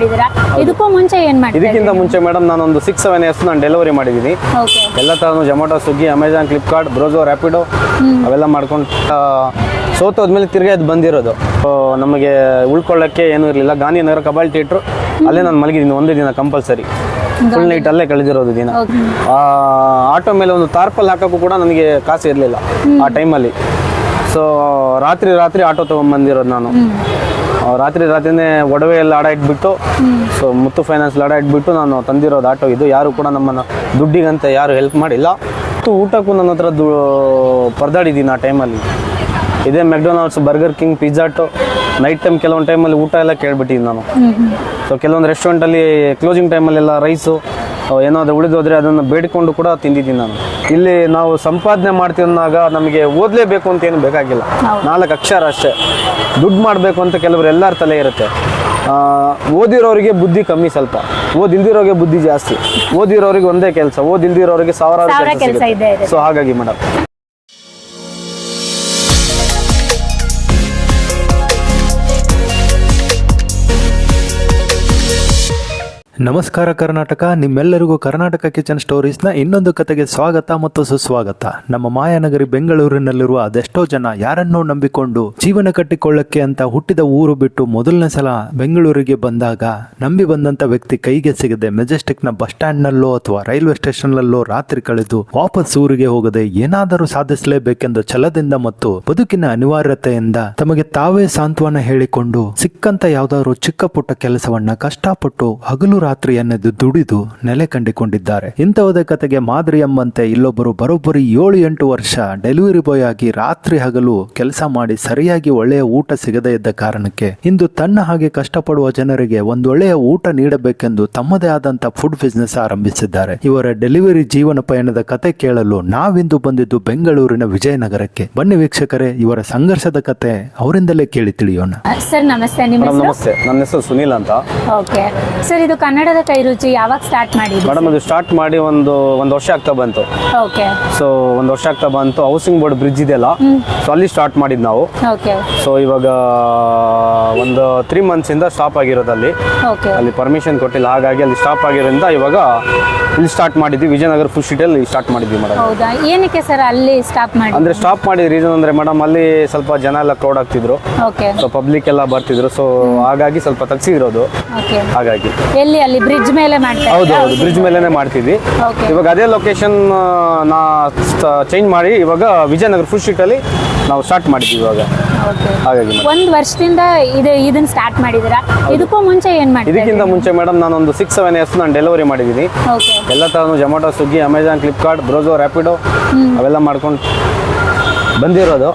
ಮಾಡಿದ್ದೀರಾ? ಇದಕ್ಕೂ ಮುಂಚೆ ಏನ್ ಮಾಡಿ ಇದಕ್ಕಿಂತ ಮುಂಚೆ ಮೇಡಮ್ ಒಂದು ಸಿಕ್ಸ್ ಸೆವೆನ್ ಇಯರ್ಸ್ ನಾನು ಡೆಲಿವರಿ ಮಾಡಿದ್ದೀನಿ. ಎಲ್ಲ ಥರನೂ ಜೊಮ್ಯಾಟೊ ಸ್ವಿಗ್ಗಿ ಅಮೆಜಾನ್ ಫ್ಲಿಪ್ಕಾರ್ಟ್ ಬ್ರೋಜೋ ರ್ಯಾಪಿಡೋ ಅವೆಲ್ಲ ಮಾಡ್ಕೊಂಡು ಸೋತೋದ್ಮೇಲೆ ತಿರ್ಗಾ ಅದು ಬಂದಿರೋದು. ಸೊ ನಮಗೆ ಉಳ್ಕೊಳ್ಳೋಕ್ಕೆ ಏನೂ ಇರಲಿಲ್ಲ. ಗಾಂಧಿನಗರ ಕಬಾಲ್ ಥಿಯೇಟ್ರು ಅಲ್ಲೇ ನಾನು ಮಲಗಿದ್ದೀನಿ ಒಂದೇ ದಿನ ಕಂಪಲ್ಸರಿ ಫುಲ್ ನೈಟ್ ಅಲ್ಲೇ ಕಳೆದಿರೋದು ದಿನ. ಆಟೋ ಮೇಲೆ ಒಂದು ತಾರ್ಪಲ್ ಹಾಕೋಕ್ಕೂ ಕೂಡ ನನಗೆ ಕಾಸು ಇರಲಿಲ್ಲ ಆ ಟೈಮಲ್ಲಿ ಸೊ ರಾತ್ರಿ ರಾತ್ರಿ ಆಟೋ ತೊಗೊಂಬಂದಿರೋದು ನಾನು. ರಾತ್ರಿ ರಾತ್ರಿನೇ ಒಡವೆ ಎಲ್ಲ ಅಡ ಇಟ್ಬಿಟ್ಟು ಸೊ ಮುತ್ತು ಫೈನಾನ್ಸ್ ಅಡ ಇಟ್ಬಿಟ್ಟು ನಾನು ತಂದಿರೋದು ಆಟೋ ಇದು. ಯಾರು ಕೂಡ ನಮ್ಮನ್ನು ದುಡ್ಡಿಗಂತ ಯಾರು ಹೆಲ್ಪ್ ಮಾಡಿಲ್ಲ. ಮತ್ತು ಊಟಕ್ಕೂ ನನ್ನ ಹತ್ರ ದು ಪರದಾಡಿದ್ದೀನಿ ಆ ಟೈಮಲ್ಲಿ ಇದೇ ಮೆಕ್ಡೊನಾಲ್ಡ್ಸ್ ಬರ್ಗರ್ ಕಿಂಗ್ ಪಿಜ್ಜಾಟು ನೈಟ್ ಟೈಮ್ ಕೆಲವೊಂದು ಟೈಮಲ್ಲಿ ಊಟ ಎಲ್ಲ ಕೇಳ್ಬಿಟ್ಟಿದ್ದೀನಿ ನಾನು. ಸೊ ಕೆಲವೊಂದು ರೆಸ್ಟೋರೆಂಟಲ್ಲಿ ಕ್ಲೋಸಿಂಗ್ ಟೈಮಲ್ಲೆಲ್ಲ ರೈಸು ಏನಾದರೂ ಉಳಿದೋದ್ರೆ ಅದನ್ನು ಬೇಡಿಕೊಂಡು ಕೂಡ ತಿಂದಿದ್ದೀನಿ ನಾನು. ಇಲ್ಲಿ ನಾವು ಸಂಪಾದನೆ ಮಾಡ್ತೀವಿ ಅಂದಾಗ ನಮಗೆ ಓದಲೇಬೇಕು ಅಂತ ಏನು ಬೇಕಾಗಿಲ್ಲ. ನಾಲ್ಕು ಅಕ್ಷರ ಅಷ್ಟೇ. ದುಡ್ಡು ಮಾಡಬೇಕು ಅಂತ ಕೆಲವರು ಎಲ್ಲರ ತಲೆ ಇರುತ್ತೆ. ಆ, ಓದಿರೋರಿಗೆ ಬುದ್ಧಿ ಕಮ್ಮಿ ಸ್ವಲ್ಪ. ಓದಿಲ್ದಿರೋರಿಗೆ ಬುದ್ಧಿ ಜಾಸ್ತಿ. ಓದಿರೋರಿಗೆ ಒಂದೇ ಕೆಲಸ. ಓದಿಲ್ದಿರೋರಿಗೆ ಸಾವಿರಾರು ಸಾವಿರ ಕೆಲಸ. ಸೊ ಹಾಗಾಗಿ ಮೇಡಮ್ ನಮಸ್ಕಾರ ಕರ್ನಾಟಕ, ನಿಮ್ಮೆಲ್ಲರಿಗೂ ಕರ್ನಾಟಕ ಕಿಚನ್ ಸ್ಟೋರೀಸ್ನ ಇನ್ನೊಂದು ಕತೆಗೆ ಸ್ವಾಗತ ಮತ್ತು ಸುಸ್ವಾಗತ. ನಮ್ಮ ಮಾಯಾನಗರಿ ಬೆಂಗಳೂರಿನಲ್ಲಿರುವ ಅದೆಷ್ಟೋ ಜನ ಯಾರನ್ನೋ ನಂಬಿಕೊಂಡು ಜೀವನ ಕಟ್ಟಿಕೊಳ್ಳಕ್ಕೆ ಅಂತ ಹುಟ್ಟಿದ ಊರು ಬಿಟ್ಟು ಮೊದಲನೇ ಸಲ ಬೆಂಗಳೂರಿಗೆ ಬಂದಾಗ ನಂಬಿ ಬಂದಂತ ವ್ಯಕ್ತಿ ಕೈಗೆ ಸಿಗದೆ ಮೆಜೆಸ್ಟಿಕ್ನ ಬಸ್ ಸ್ಟ್ಯಾಂಡ್ನಲ್ಲೋ ಅಥವಾ ರೈಲ್ವೆ ಸ್ಟೇಷನ್ನಲ್ಲೋ ರಾತ್ರಿ ಕಳೆದು ವಾಪಸ್ ಊರಿಗೆ ಹೋಗದೆ ಏನಾದರೂ ಸಾಧಿಸಲೇಬೇಕೆಂದು ಛಲದಿಂದ ಮತ್ತು ಬದುಕಿನ ಅನಿವಾರ್ಯತೆಯಿಂದ ತಮಗೆ ತಾವೇ ಸಾಂತ್ವನ ಹೇಳಿಕೊಂಡು ಸಿಕ್ಕಂತ ಯಾವ್ದಾದ್ರು ಚಿಕ್ಕ ಪುಟ್ಟ ಕೆಲಸವನ್ನ ಕಷ್ಟಪಟ್ಟು ಹಗಲು ರಾತ್ರಿ ಎನ್ನೆದು ದುಡಿದು ನೆಲೆ ಕಂಡುಕೊಂಡಿದ್ದಾರೆ. ಇಂಥವುದೇ ಕತೆಗೆ ಮಾದರಿ ಎಂಬಂತೆ ಇಲ್ಲೊಬ್ಬರು ಬರೋಬ್ಬರಿ ಏಳು ಎಂಟು ವರ್ಷ ಡೆಲಿವರಿ ಬಾಯ್ ಆಗಿ ರಾತ್ರಿ ಹಗಲು ಕೆಲಸ ಮಾಡಿ ಸರಿಯಾಗಿ ಒಳ್ಳೆಯ ಊಟ ಸಿಗದೇ ಇದ್ದ ಕಾರಣಕ್ಕೆ ಇಂದು ತನ್ನ ಹಾಗೆ ಕಷ್ಟಪಡುವ ಜನರಿಗೆ ಒಂದು ಒಳ್ಳೆಯ ಊಟ ನೀಡಬೇಕೆಂದು ತಮ್ಮದೇ ಆದಂತಹ ಫುಡ್ ಬಿಸ್ನೆಸ್ ಆರಂಭಿಸಿದ್ದಾರೆ. ಇವರ ಡೆಲಿವರಿ ಜೀವನ ಪಯಣದ ಕತೆ ಕೇಳಲು ನಾವಿಂದು ಬಂದಿದ್ದು ಬೆಂಗಳೂರಿನ ವಿಜಯನಗರಕ್ಕೆ. ಬನ್ನಿ ವೀಕ್ಷಕರೇ ಇವರ ಸಂಘರ್ಷದ ಕತೆ ಅವರಿಂದಲೇ ಕೇಳಿ ತಿಳಿಯೋಣ. ಸರ್ ನಮಸ್ತೆ. ನಿಮ್ಮ ನಮಸ್ತೆ. ನನ್ನ ಹೆಸರು ಸುನೀಲ್ ಅಂತ. ಓಕೆ. ಸರ್ ಇದು ಕನ್ನಡದ ಕೈ ರುಚಿ ಯಾವಾಗ ಸ್ಟಾರ್ಟ್ ಮಾಡಿದ್ರಿ ಮೇಡಮ್ ಅದು ಸ್ಟಾರ್ಟ್ ಮಾಡಿ ಒಂದು ಒಂದು ವರ್ಷ ಆಗ್ತಾ ಬಂತು. ಓಕೆ ಸೊ ಒಂದು ವರ್ಷ ಆಗ್ತಾ ಬಂತು. ಹೌಸಿಂಗ್ ಬೋರ್ಡ್ ಬ್ರಿಡ್ಜ್ ಇದೆಯಲ್ಲ ಸೊ ಅಲ್ಲಿ ಸ್ಟಾರ್ಟ್ ಮಾಡಿದ್ ನಾವು. ಓಕೆ ಸೊ ಇವಾಗ ಒಂದು ತ್ರೀ ಮಂತ್ಸಿಂದ ಸ್ಟಾಪ್ ಆಗಿರೋದು ಅಲ್ಲಿ ಓಕೆ ಅಲ್ಲಿ ಪರ್ಮಿಷನ್ ಕೊಟ್ಟಿಲ್ಲ. ಹಾಗಾಗಿ ಅಲ್ಲಿ ಸ್ಟಾಪ್ ಆಗಿರೋದ್ರಿಂದ ಇವಾಗ ಇಲ್ಲಿ ಸ್ಟಾರ್ಟ್ ಮಾಡಿದ್ವಿ. ವಿಜಯನಗರ ಫುಡ್ ಸಿಟಿಯಲ್ಲಿ ಸ್ಟಾರ್ಟ್ ಮಾಡಿದ್ವಿ ಮೇಡಮ್ ಹೌದಾ? ಏನಕ್ಕೆ ಸರ್ ಅಲ್ಲಿ ಸ್ಟಾಪ್ ಮಾಡಿ ಅಂದ್ರೆ ಸ್ಟಾಪ್ ಮಾಡಿದ ರೀಸನ್ ಅಂದ್ರೆ ಮೇಡಮ್ ಅಲ್ಲಿ ಸ್ವಲ್ಪ ಜನ ಎಲ್ಲ ಕ್ರೌಡ್ ಆಗ್ತಿದ್ರು. ಓಕೆ ಸೊ ಪಬ್ಲಿಕ್ ಎಲ್ಲ ಬರ್ತಿದ್ರು. ಸೊ ಹಾಗಾಗಿ ಸ್ವಲ್ಪ ತಗ್ಸಿರೋದು. ಓಕೆ ಹಾಗಾಗಿ. ಎಲ್ಲಿ ಅಲ್ಲಿ ಬ್ರಿಡ್ಜ್ ಮೇಲೆ ಮಾಡ್ತಾ ಹೌದು ಹೌದು. ಬ್ರಿಡ್ಜ್ ಮೇಲೆನೆ ಮಾಡ್ತಿದ್ವಿ. ಇವಾಗ ಅದೇ ಲೊಕೇಶನ್ ನಾ ಚೇಂಜ್ ಮಾಡಿ ಇವಾಗ ವಿಜಯನಗರ ಫುಡ್ ಸ್ಟ್ರೀಟಲ್ಲಿ ನಾವು ಸ್ಟಾರ್ಟ್ ಮಾಡಿದ್ವಿ ಇವಾಗ. ಹಾಗಾಗಿ. ಒಂದ್ ವರ್ಷದಿಂದ ಇದೆ ಇದನ್ನ ಸ್ಟಾರ್ಟ್ ಮಾಡಿದಿರಾ ಇದಕ್ಕೂ ಮುಂಚೆ ಏನ್ ಮಾಡಿ ಇದಕ್ಕಿಂತ ಮುಂಚೆ ಮೇಡಮ್ ಒಂದು ಸಿಕ್ಸ್ ಸೆವೆನ್ ಇಯರ್ಸ್ ನಾನು ಡೆಲಿವರಿ ಮಾಡಿದ್ದೀನಿ. ಎಲ್ಲ ಥರನೂ ಜೊಮ್ಯಾಟೊ ಸ್ವಿಗ್ಗಿ ಅಮೆಜಾನ್ ಫ್ಲಿಪ್ಕಾರ್ಟ್ ಬ್ರೋಜೋ ರ್ಯಾಪಿಡೋ ಅವೆಲ್ಲ ಮಾಡ್ಕೊಂಡು ಬಂದಿರೋದು.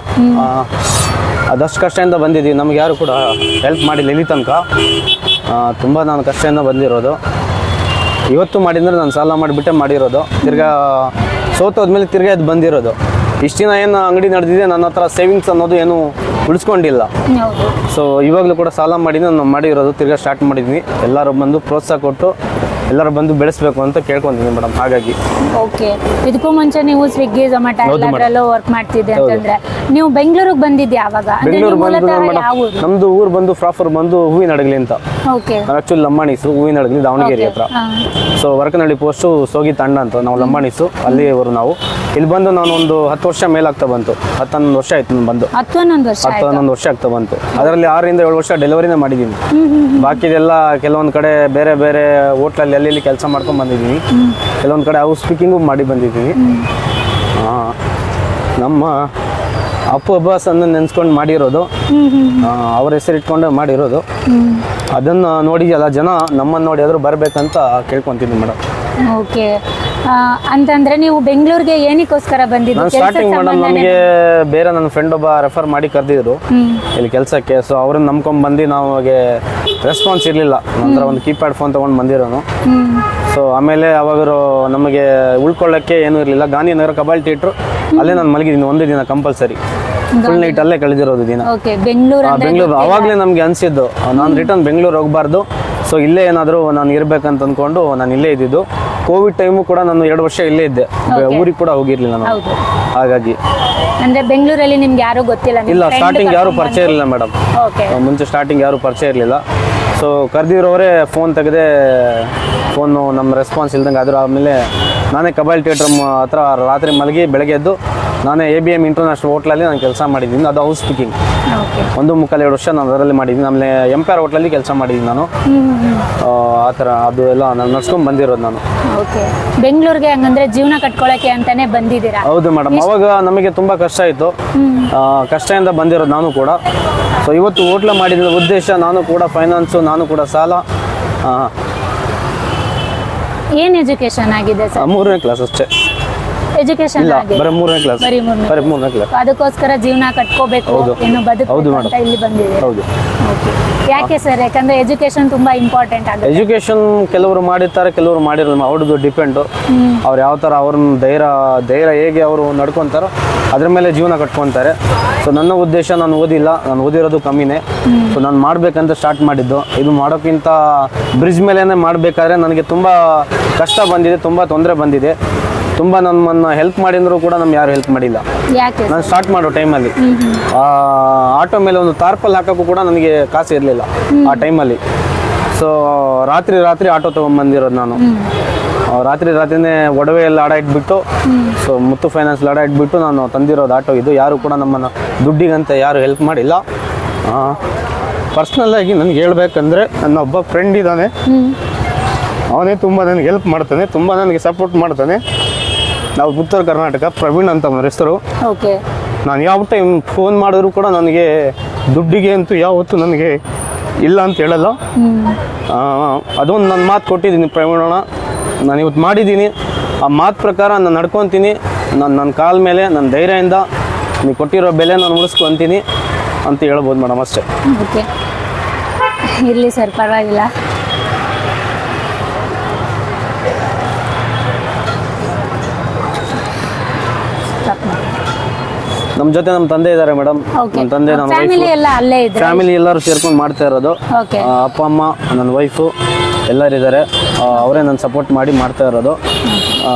ಅದಷ್ಟು ಕಷ್ಟದಿಂದ ಬಂದಿದ್ದೀವಿ. ನಮ್ಗೆ ಯಾರು ಕೂಡ ಹೆಲ್ಪ್ ಮಾಡಿಲ್ಲ ಇಲ್ಲಿ ತನಕ. ತುಂಬ ನಾನು ಕಷ್ಟದಿಂದ ಬಂದಿರೋದು. ಇವತ್ತು ಮಾಡಿದ್ರೆ ನಾನು ಸಾಲ ಮಾಡಿಬಿಟ್ಟೆ ಮಾಡಿರೋದು. ತಿರ್ಗಾ ಸೋತೋದ್ಮೇಲೆ ತಿರ್ಗಾ ಅದು ಬಂದಿರೋದು. ಇಷ್ಟು ದಿನ ಏನು ಅಂಗಡಿ ನಡೆದಿದೆ ನನ್ನ ಹತ್ರ ಸೇವಿಂಗ್ಸ್ ಅನ್ನೋದು ಏನು ಉಳಿಸ್ಕೊಂಡಿಲ್ಲ. ಸೊ ಇವಾಗಲೂ ಕೂಡ ಸಾಲ ಮಾಡಿ ನಾನು ಮಾಡಿರೋದು ತಿರ್ಗಾ ಸ್ಟಾರ್ಟ್ ಮಾಡಿದ್ದೀನಿ. ಎಲ್ಲರೂ ಬಂದು ಪ್ರೋತ್ಸಾಹ ಕೊಟ್ಟು ಎಲ್ಲರೂ ಬಂದು ಬೆಳೆಸಬೇಕು ಅಂತ ಕೇಳ್ಕೊಂತೀನಿ ಮೇಡಮ್ ಹಾಗಾಗಿ. ಓಕೆ. ಇದಕ್ಕೂ ಮುಂಚೆ ನೀವು ಸ್ವಿಗ್ಗಿ ಝೊಮ್ಯಾಟೊ ಹೌದು madam. ಎಲ್ಲದರಲ್ಲೂ ವರ್ಕ್ ಮಾಡ್ತಿದ್ದೆ ಅಂತಂದ್ರೆ. ನೀವು ಬೆಂಗಳೂರಿಗೆ ಬಂದಿದ್ದೆ ಯಾವಾಗ ಅಂದ್ರೆ ಬೆಂಗಳೂರು ನೀವು ಬಂದು ಮೂಲತಃ ಮೇಡಮ್ ಯಾವ ಊರು? ನಮ್ದು ಊರು ಬಂದು ಪ್ರಾಫರ್ ಬಂದು ಹೂವಿನ ಅಡಗಲಿ ಅಂತ. ಓಕೆ. ನಾನು ಆ್ಯಕ್ಚುಲಿ ಲಂಬಾಣಿಸು ಹೂವಿನ ಅಡಗಲಿ ದಾವಣಗೆರೆ ಹತ್ರ. ಸೊ ವರ್ಕನಹಳ್ಳಿ ಪೋಸ್ಟು ಸೋಗಿ ತಂಡ ಅಂತ ನಾವು ಲಂಬಾಣಿಸು ಅಲ್ಲಿ ಇವರು ನಾವು. ಇಲ್ಲಿ ಬಂದು ನಾನು ಒಂದು ಹತ್ತು ವರ್ಷ ಮೇಲಾಗ್ತಾ ಬಂತು. ಹತ್ತು ಹನ್ನೊಂದು ವರ್ಷ ಆಯ್ತು ನಾನು ಬಂದು. ಹತ್ತು ಹನ್ನೊಂದು ವರ್ಷ ಹತ್ತು ಆಯ್ತು? ಹನ್ನೊಂದು ವರ್ಷ ಆಗ್ತಾ ಬಂತು. ಅದರಲ್ಲಿ ಆರರಿಂದ ಏಳು ವರ್ಷ ಡೆಲಿವರಿನೇ ಮಾಡಿದ್ದೀನಿ ಬಾಕಿದೆಲ್ಲ ಕೆಲವೊಂದು ಕಡೆ ಬೇರೆ ಬೇರೆ ಹೋಟ್ಲಲ್ಲಿ ಅಲ್ಲಿ ಇಲ್ಲಿ ಕೆಲಸ ಮಾಡ್ಕೊಂಡು ಬಂದಿದ್ದೀನಿ ಕೆಲವೊಂದು ಕಡೆ ಹೌಸ್ ಸ್ಪೀಕಿಂಗು ಮಾಡಿ ಬಂದಿದ್ದೀನಿ ಹಾಂ ನಮ್ಮ ಅಪ್ಪು ಅಬ್ಬಾಸ್ ಅನ್ನ ನೆನ್ಸ್ಕೊಂಡು ಮಾಡಿರೋದು. ಅವ್ರ ಹೆಸರು ಇಟ್ಕೊಂಡು ಮಾಡಿರೋದು. ಅದನ್ನು ನೋಡಿ ಎಲ್ಲ ಜನ ನಮ್ಮನ್ನು ನೋಡಿ ಆದರೂ ಬರಬೇಕಂತ ಕೇಳ್ಕೊತೀನಿ ಮೇಡಮ್. ಓಕೆ ಅಂತಂದ್ರೆ ನೀವು ಬೆಂಗಳೂರಿಗೆ ಏನಕ್ಕೋಸ್ಕರ ಬಂದಿದ್ದು? ನಾನು ಸ್ಟಾರ್ಟಿಂಗ್ ಮೇಡಮ್ ಸಂಬಂಧನೇ ನಮಗೆ ಬೇರೆ ನನ್ನ ಫ್ರೆಂಡ್ ಒಬ್ಬ ರೆಫರ್ ಮಾಡಿ ಕರೆದಿದ್ರು. ಇಲ್ಲಿ ಕೆಲಸಕ್ಕೆ ಸೊ ಅವ್ರನ್ನ ನಂಬ್ಕೊಂಡ್ ಬಂದು ನಮಗೆ ರೆಸ್ಪಾನ್ಸ್ ಇರಲಿಲ್ಲ. ನಂತರ ಒಂದು ಕೀಪ್ಯಾಡ್ ಫೋನ್ ತಗೊಂಡ್ ಬಂದಿರೋನು. ಸೊ ಆಮೇಲೆ ಅವಾಗ ನಮಗೆ ಉಳ್ಕೊಳ್ಳೋಕ್ಕೆ ಏನೂ ಇರಲಿಲ್ಲ. ಗಾಂಧಿನಗರ ಕಬಾಲ್ ಥಿಯೇಟ್ರು ಅಲ್ಲೇ ನಾನು ಮಲಗಿದ್ದೀನಿ ಒಂದೇ ದಿನ ಕಂಪಲ್ಸರಿ ಫುಲ್ ನೈಟ್ ಅಲ್ಲೇ ಕಳೆದಿರೋದು ದಿನ. ಓಕೆ ಬೆಂಗಳೂರು ಅಂದ್ರೆ ಬೆಂಗಳೂರು ಅವಾಗಲೇ ನಮಗೆ ಅನಿಸಿದ್ದು. ನಾನು ರಿಟರ್ನ್ ಬೆಂಗಳೂರು ಹೋಗಬಾರ್ದು. ಸೊ ಇಲ್ಲೇ ಏನಾದರೂ ನಾನು ಇರಬೇಕಂತ ಅಂದ್ಕೊಂಡು ನಾನು ಇಲ್ಲೇ ಇದ್ದಿದ್ದು. ಕೋವಿಡ್ ಟೈಮು ಕೂಡ ನಾನು ಎರಡು ವರ್ಷ ಇಲ್ಲೇ ಇದ್ದೆ. ಊರಿಗೆ ಕೂಡ ಹೋಗಿರಲಿಲ್ಲ ನಾನು. ಹಾಗಾಗಿ. ಅಂದ್ರೆ ಬೆಂಗಳೂರಲ್ಲಿ ನಿಮ್ಗೆ ಯಾರು ಗೊತ್ತಿಲ್ಲ ಇಲ್ಲ ಸ್ಟಾರ್ಟಿಂಗ್ ಯಾರು ಪರಿಚಯ ಇರಲಿಲ್ಲ ಮೇಡಮ್ ಮುಂಚೆ ಸ್ಟಾರ್ಟಿಂಗ್ ಯಾರು ಪರಿಚಯ ಇರಲಿಲ್ಲ. ಸೊ ಕರೆದಿರೋರೇ ಫೋನ್ ತೆಗೆದೆ ಫೋನು ನಮ್ಮ ರೆಸ್ಪಾನ್ಸ್ ಇಲ್ದಂಗೆ ಆದರೂ ಆಮೇಲೆ ನಾನೇ ಕಬಾಲ್ ಥಿಯೇಟ್ರ್ ಹತ್ರ ರಾತ್ರಿ ಮಲಗಿ ಬೆಳಗ್ಗೆ ಎದ್ದು ನಾನೇ ಎ ಬಿ ಎಂ ಇಂಟರ್ನ್ಯಾಷನಲ್ ಹೋಟ್ಲಲ್ಲಿ ನಾನು ಕೆಲಸ ಮಾಡಿದ್ದೀನಿ. ಅದು ಹೌಸ್ ಸ್ಪೀಕಿಂಗ್ ಓಕೆ ಒಂದು ಮುಕ್ಕಾಲು ಎರಡು ವರ್ಷ ನಾನು ಅದರಲ್ಲಿ ಮಾಡಿದ್ದೀನಿ. ಆಮೇಲೆ ಎಂಪೈರ್ ಹೋಟ್ಲಲ್ಲಿ ಕೆಲಸ ಮಾಡಿದ್ದೀನಿ ನಾನು. ಆ, ಥರ ಅದು ಎಲ್ಲ ನಾನು ನಡ್ಸ್ಕೊಂಡು ಬಂದಿರೋದು ನಾನು. ಓಕೆ ಬೆಂಗಳೂರಿಗೆ ಹಂಗಂದ್ರೆ ಜೀವನ ಕಟ್ಕೊಳಕ್ಕೆ ಅಂತಾನೆ ಬಂದಿದ್ದೀರಾ? ಹೌದು ಮೇಡಮ್. ಅವಾಗ ನಮಗೆ ತುಂಬ ಕಷ್ಟ ಇತ್ತು. ಕಷ್ಟದಿಂದ ಬಂದಿರೋದು ನಾನು ಕೂಡ. ಸೊ ಇವತ್ತು ಹೋಟ್ಲ ಮಾಡಿದ ಉದ್ದೇಶ ನಾನು ಕೂಡ ಫೈನಾನ್ಸು ನಾನು ಕೂಡ ಸಾಲ. ಏನು ಏನ್ ಎಜುಕೇಶನ್ ಆಗಿದೆ ಸರ್? ಮೂರನೇ ಕ್ಲಾಸ್ ಅಷ್ಟೇ. ಎಜುಕೇಶನ್ ಬರೀ ಮೂರನೇ ಕ್ಲಾಸ್ ಬರೀ ಮೂರನೇ ಕ್ಲಾಸ್ ಅದಕ್ಕೋಸ್ಕರ ಜೀವನ ಕಟ್ಕೋಬೇಕು. ಇನ್ನು ಬದುಕು ಅಂತ ಇಲ್ಲಿ ಬಂದಿದೆ. ಹೌದು. ಯಾಕೆ ಸರ್ ಯಾಕಂದ್ರೆ ಎಜುಕೇಶನ್ ತುಂಬಾ ಇಂಪಾರ್ಟೆಂಟ್ ಆಗುತ್ತೆ. ಎಜುಕೇಶನ್ ಕೆಲವರು ಮಾಡಿರ್ತಾರೆ ಕೆಲವರು ಮಾಡಿರಲ್ಲ ಅವ್ರದ್ದು ಡಿಪೆಂಡು ಅವ್ರು ಯಾವ ತರ ಅವ್ರನ್ನ ಧೈರ್ಯ ಧೈರ್ಯ ಹೇಗೆ ಅವರು ನಡ್ಕೊತಾರೋ ಅದ್ರ ಮೇಲೆ ಜೀವನ ಕಟ್ಕೊಂತಾರೆ. ಸೊ ನನ್ನ ಉದ್ದೇಶ ನಾನು ಓದಿಲ್ಲ. ನಾನು ಓದಿರೋದು ಕಮ್ಮಿನೇ. ಸೊ ನಾನು ಮಾಡಬೇಕಂತ ಸ್ಟಾರ್ಟ್ ಮಾಡಿದ್ದು. ಇದು ಮಾಡೋಕ್ಕಿಂತ ಬ್ರಿಡ್ಜ್ ಮೇಲೇ ಮಾಡಬೇಕಾದ್ರೆ ನನಗೆ ತುಂಬ ಕಷ್ಟ ಬಂದಿದೆ ತುಂಬ ತೊಂದರೆ ಬಂದಿದೆ. ತುಂಬ ನಮ್ಮನ್ನು ಹೆಲ್ಪ್ ಮಾಡಿದ್ರು ಕೂಡ ನಮ್ಗೆ ಯಾರು ಹೆಲ್ಪ್ ಮಾಡಿಲ್ಲ. ಯಾಕೆ? ನಾನು ಸ್ಟಾರ್ಟ್ ಮಾಡೋ ಟೈಮಲ್ಲಿ ಆಟೋ ಮೇಲೆ ಒಂದು ತಾರ್ಪಲ್ ಹಾಕೋಕ್ಕೂ ಕೂಡ ನನಗೆ ಕಾಸು ಇರಲಿಲ್ಲ ಆ ಟೈಮಲ್ಲಿ ಸೊ ರಾತ್ರಿ ರಾತ್ರಿ ಆಟೋ ತೊಗೊಂಬಂದಿರೋದು ನಾನು. ರಾತ್ರಿ ರಾತ್ರಿನೇ ಒಡವೆ ಎಲ್ಲ ಅಡ ಇಟ್ಬಿಟ್ಟು ಸೊ ಮುತ್ತು ಫೈನಾನ್ಸ್ ಅಡ ಇಟ್ಬಿಟ್ಟು ನಾನು ತಂದಿರೋದು ಆಟೋ ಇದು. ಯಾರು ಕೂಡ ನಮ್ಮನ್ನು ದುಡ್ಡಿಗಂತ ಯಾರು ಹೆಲ್ಪ್ ಮಾಡಿಲ್ಲ. ಪರ್ಸ್ನಲ್ಲಾಗಿ ನನಗೆ ಹೇಳ್ಬೇಕಂದ್ರೆ ನನ್ನ ಒಬ್ಬ ಫ್ರೆಂಡ್ ಇದ್ದಾನೆ. ಅವನೇ ತುಂಬ ನನಗೆ ಹೆಲ್ಪ್ ಮಾಡ್ತಾನೆ ತುಂಬ ನನಗೆ ಸಪೋರ್ಟ್ ಮಾಡ್ತಾನೆ. ನಾವು ಉತ್ತರ ಕರ್ನಾಟಕ ಪ್ರವೀಣ್ ಅಂತ ಅವನ ಹೆಸರು. ಓಕೆ. ನಾನು ಯಾವ ಟೈಮ್ ಫೋನ್ ಮಾಡಿದ್ರು ಕೂಡ ನನಗೆ ದುಡ್ಡಿಗೆ ಅಂತೂ ಯಾವತ್ತೂ ನನಗೆ ಇಲ್ಲ ಅಂತ ಹೇಳಲ್ಲ. ಅದೊಂದು ನನ್ನ ಮಾತು ಕೊಟ್ಟಿದ್ದೀನಿ ಪ್ರವೀಣಣ್ಣ ನಾನು ಇವತ್ತು ಮಾಡಿದ್ದೀನಿ. ಆ ಮಾತು ಪ್ರಕಾರ ನಾನು ನಡ್ಕೊತೀನಿ. ನಾನು ನನ್ನ ಕಾಲ ಮೇಲೆ ನನ್ನ ಧೈರ್ಯದಿಂದ ನೀವು ಕೊಟ್ಟಿರೋ ಬೆಲೆ ನಾನು ಉಳಿಸ್ಕೊತೀನಿ ಅಂತ ಹೇಳ್ಬೋದು ಮೇಡಮ್ ಅಷ್ಟೇ. ಓಕೆ. ಇರಲಿ ಸರ್ ಪರವಾಗಿಲ್ಲ. ನಮ್ಮ ಜೊತೆ ನಮ್ಮ ತಂದೆ ಇದ್ದಾರೆ ಮೇಡಮ್. ನಮ್ಮ ತಂದೆ ನಮ್ಮ ಫ್ಯಾಮಿಲಿ ಎಲ್ಲ ಅಲ್ಲೇ ಫ್ಯಾಮಿಲಿ ಎಲ್ಲರೂ ಸೇರ್ಕೊಂಡು ಮಾಡ್ತಾ ಇರೋದು. ಆ, ಅಪ್ಪ ಅಮ್ಮ ನನ್ನ ವೈಫು ಎಲ್ಲರಿದ್ದಾರೆ ಅವರೇ ನನ್ನ ಸಪೋರ್ಟ್ ಮಾಡಿ ಮಾಡ್ತಾ ಇರೋದು. ಆ,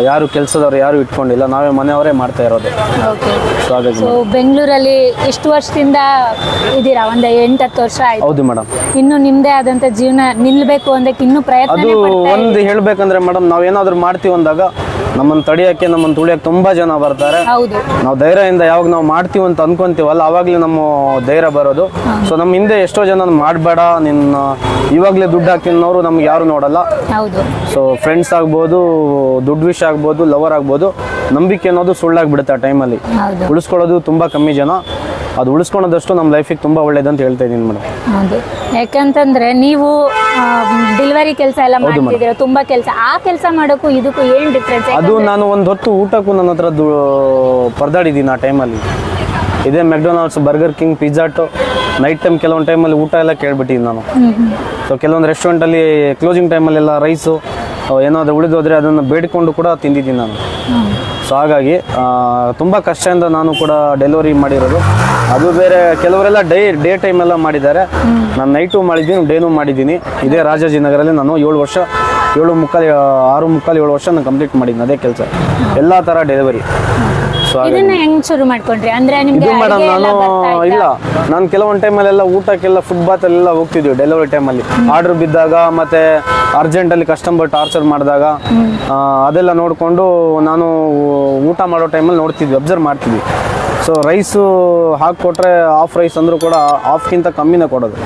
ಯಾರು ಕೆಲಸದವ್ರು ಯಾರು ಇಟ್ಕೊಂಡಿಲ್ಲ ನಾವೇ ಮನೆಯವರೇ ಮಾಡ್ತಾ ಇರೋದು. ಓಕೆ ಸೊ ಹಾಗಾಗಿ ಸೊ ಬೆಂಗಳೂರಲ್ಲಿ ಎಷ್ಟು ವರ್ಷದಿಂದ ಇದ್ದೀರಾ? ಒಂದು ಹತ್ತು ವರ್ಷ ಆಯ್ತು. ಹೌದು ಮೇಡಮ್. ಇನ್ನು ನಿಮ್ದೇ ಆದಂತ ಜೀವನ ನಿಲ್ಬೇಕು ಅಂದಕ್ಕೆ ಇನ್ನೂ ಅದು ಪ್ರಯತ್ನ ಒಂದು ಹೇಳ್ಬೇಕಂದ್ರೆ ಮೇಡಮ್ ಏನಾದರೂ ಮಾಡ್ತೀವಿ ಅಂದಾಗ ನಮ್ಮನ್ನು ತಡಿಯೋಕ್ಕೆ ನಮ್ಮನ್ನು ತುಳಿಯೋಕೆ ತುಂಬ ಜನ ಬರ್ತಾರೆ. ಹೌದು. ನಾವು ಧೈರ್ಯದಿಂದ ಯಾವಾಗ ನಾವು ಮಾಡ್ತೀವಿ ಅಂತ ಅನ್ಕೊಂತೀವಲ್ಲ ಅವಾಗ್ಲೇ ನಮ್ಮ ಧೈರ್ಯ ಬರೋದು. ಸೊ ನಮ್ಮ ಹಿಂದೆ ಎಷ್ಟೋ ಜನ ಮಾಡಬೇಡ ನಿನ್ನ ಇವಾಗಲೇ ದುಡ್ಡು ಹಾಕಿನವರು ನಮ್ಗೆ ಯಾರು ನೋಡಲ್ಲ. ಹೌದು. ಸೊ ಫ್ರೆಂಡ್ಸ್ ಆಗ್ಬೋದು ದುಡ್ಡು ವಿಷ ಆಗ್ಬೋದು ಲವರ್ ಆಗ್ಬೋದು ನಂಬಿಕೆ ಅನ್ನೋದು ಸುಳ್ಳಾಗ್ಬಿಡುತ್ತೆ ಆ ಟೈಮಲ್ಲಿ ಹೌದು. ಉಳಿಸ್ಕೊಳ್ಳೋದು ತುಂಬ ಕಮ್ಮಿ ಜನ. ಅದು ಉಳಿಸ್ಕೊಳೋದಷ್ಟು ನಮ್ಮ ಲೈಫಿಗೆ ತುಂಬ ಒಳ್ಳೇದಂತ ಹೇಳ್ತಾ ಇದ್ದೀನಿ ಮೇಡಮ್. ಹೌದು. ಯಾಕಂತಂದ್ರೆ ನೀವು ಡೆಲಿವರಿ ಕೆಲಸ ಎಲ್ಲ ಮಾಡ್ತಿದ್ದೀರಾ ತುಂಬಾ ಕೆಲಸ. ಆ ಕೆಲಸ ಮಾಡೋಕ್ಕೂ ಇದಕ್ಕೂ ಏನ್ ಡಿಫ್ರೆನ್ಸ್ ಅದು ನಾನು ಒಂದು ಹೊತ್ತು ಊಟಕ್ಕೂ ನನ್ನ ಹತ್ರ ಪರದಾಡಿದ್ದೀನಿ ಆ ಟೈಮಲ್ಲಿ ಇದೇ ಮೆಕ್ಡೊನಾಲ್ಡ್ಸ್ ಬರ್ಗರ್ ಕಿಂಗ್ ಪಿಜ್ಜಾಟು ನೈಟ್ ಟೈಮ್ ಕೆಲವೊಂದು ಟೈಮಲ್ಲಿ ಊಟ ಎಲ್ಲ ಕೇಳ್ಬಿಟ್ಟಿದ್ದೀನಿ ನಾನು. ಸೊ ಕೆಲವೊಂದು ರೆಸ್ಟೋರೆಂಟಲ್ಲಿ ಕ್ಲೋಸಿಂಗ್ ಟೈಮಲ್ಲೆಲ್ಲ ರೈಸು ಏನಾದರೂ ಉಳಿದೋದ್ರೆ ಅದನ್ನು ಬೇಡಿಕೊಂಡು ಕೂಡ ತಿಂದಿದ್ದೀನಿ ನಾನು. ಸೊ ಹಾಗಾಗಿ ತುಂಬ ಕಷ್ಟದಿಂದ ನಾನು ಕೂಡ ಡೆಲಿವರಿ ಮಾಡಿರೋದು. ಅದು ಬೇರೆ ಕೆಲವರೆಲ್ಲ ಡೇ ಡೇ ಟೈಮೆಲ್ಲ ಮಾಡಿದ್ದಾರೆ. ನಾನು ನೈಟು ಮಾಡಿದ್ದೀನಿ ಡೇನೂ ಮಾಡಿದ್ದೀನಿ. ಇದೇ ರಾಜಾಜಿನಗರಲ್ಲಿ ನಾನು ಏಳು ವರ್ಷ ಏಳು ಮುಕ್ಕಾಲು ಆರು ಮುಕ್ಕಾಲು ಏಳು ವರ್ಷ ನಾನು ಕಂಪ್ಲೀಟ್ ಮಾಡಿದ್ದೀನಿ ಅದೇ ಕೆಲಸ. ಎಲ್ಲ ಥರ ಡೆಲಿವರಿ ಸೊ ಇದನ್ನ ಹೆಂಗ್ ಶುರು ಮಾಡ್ಕೊಂಡ್ರಿ? ಅಂದ್ರೆ ನಿಮ್ಗೆ ಇದು ಮೇಡಮ್ ಅಡುಗೆ ಎಲ್ಲ ನಾನು ಬರ್ತಾ ಇತ್ತಾ? ಇಲ್ಲ. ನಾನು ಕೆಲವೊಂದು ಟೈಮಲ್ಲೆಲ್ಲ ಊಟಕ್ಕೆಲ್ಲ ಫುಟ್ಬಾತಲ್ಲೆಲ್ಲ ಹೋಗ್ತಿದ್ವಿ ಡೆಲಿವರಿ ಟೈಮಲ್ಲಿ ಆರ್ಡರ್ ಬಿದ್ದಾಗ ಮತ್ತೆ ಅರ್ಜೆಂಟಲ್ಲಿ ಕಸ್ಟಮರ್ ಟಾರ್ಚರ್ ಮಾಡಿದಾಗ ಆ, ಅದೆಲ್ಲ ನೋಡಿಕೊಂಡು ನಾನು ಊಟ ಮಾಡೋ ಟೈಮಲ್ಲಿ ನೋಡ್ತಿದ್ವಿ ಅಬ್ಸರ್ವ್ ಮಾಡ್ತಿದ್ವಿ. ಸೊ ರೈಸು ಹಾಕಿಕೊಟ್ರೆ ಆಫ್ ರೈಸ್ ಅಂದರೂ ಕೂಡ ಆಫ್ಗಿಂತ ಕಮ್ಮಿನೇ ಕೊಡೋದು.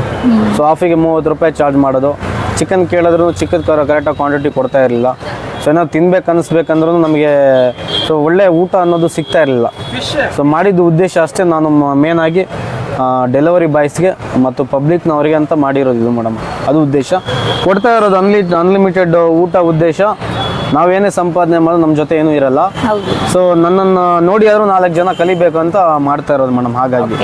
ಸೊ ಆಫಿಗೆ ಮೂವತ್ತು ರೂಪಾಯಿ ಚಾರ್ಜ್ ಮಾಡೋದು. ಚಿಕನ್ ಕೇಳಿದ್ರು ಚಿಕ್ಕದ ಕರೆಕ್ಟಾಗಿ ಕ್ವಾಂಟಿಟಿ ಕೊಡ್ತಾ ಇರಲಿಲ್ಲ. ಸೊ ಏನೋ ತಿನ್ಬೇಕು ಅನಿಸ್ಬೇಕಂದ್ರೂ ನಮಗೆ ಸೊ ಒಳ್ಳೆ ಊಟ ಅನ್ನೋದು ಸಿಗ್ತಾ ಇರಲಿಲ್ಲ. ಸೊ ಮಾಡಿದ ಉದ್ದೇಶ ಅಷ್ಟೇ ನಾನು ಮೇನ್ ಆಗಿ ಡೆಲಿವರಿ ಬಾಯ್ಸ್ಗೆ ಮತ್ತು ಪಬ್ಲಿಕ್ನವರಿಗೆ ಅಂತ ಮಾಡಿರೋದು ಮೇಡಮ್ ಅದು ಉದ್ದೇಶ. ಕೊಡ್ತಾ ಇರೋದು ಅನ್ಲಿ ಅನ್ಲಿಮಿಟೆಡ್ ಊಟ ಉದ್ದೇಶ. ನಾವೇನೇ ಸಂಪಾದನೆ ಮಾಡೋದು ನಮ್ಮ ಜೊತೆ ಏನೂ ಇರಲ್ಲ. ಸೊ ನನ್ನನ್ನು ನೋಡಿ ಆದ್ರೂ ನಾಲ್ಕು ಜನ ಕಲಿಬೇಕು ಅಂತ ಮಾಡ್ತಾ ಇರೋದು ಮೇಡಮ್ ಹಾಗಾಗಿ.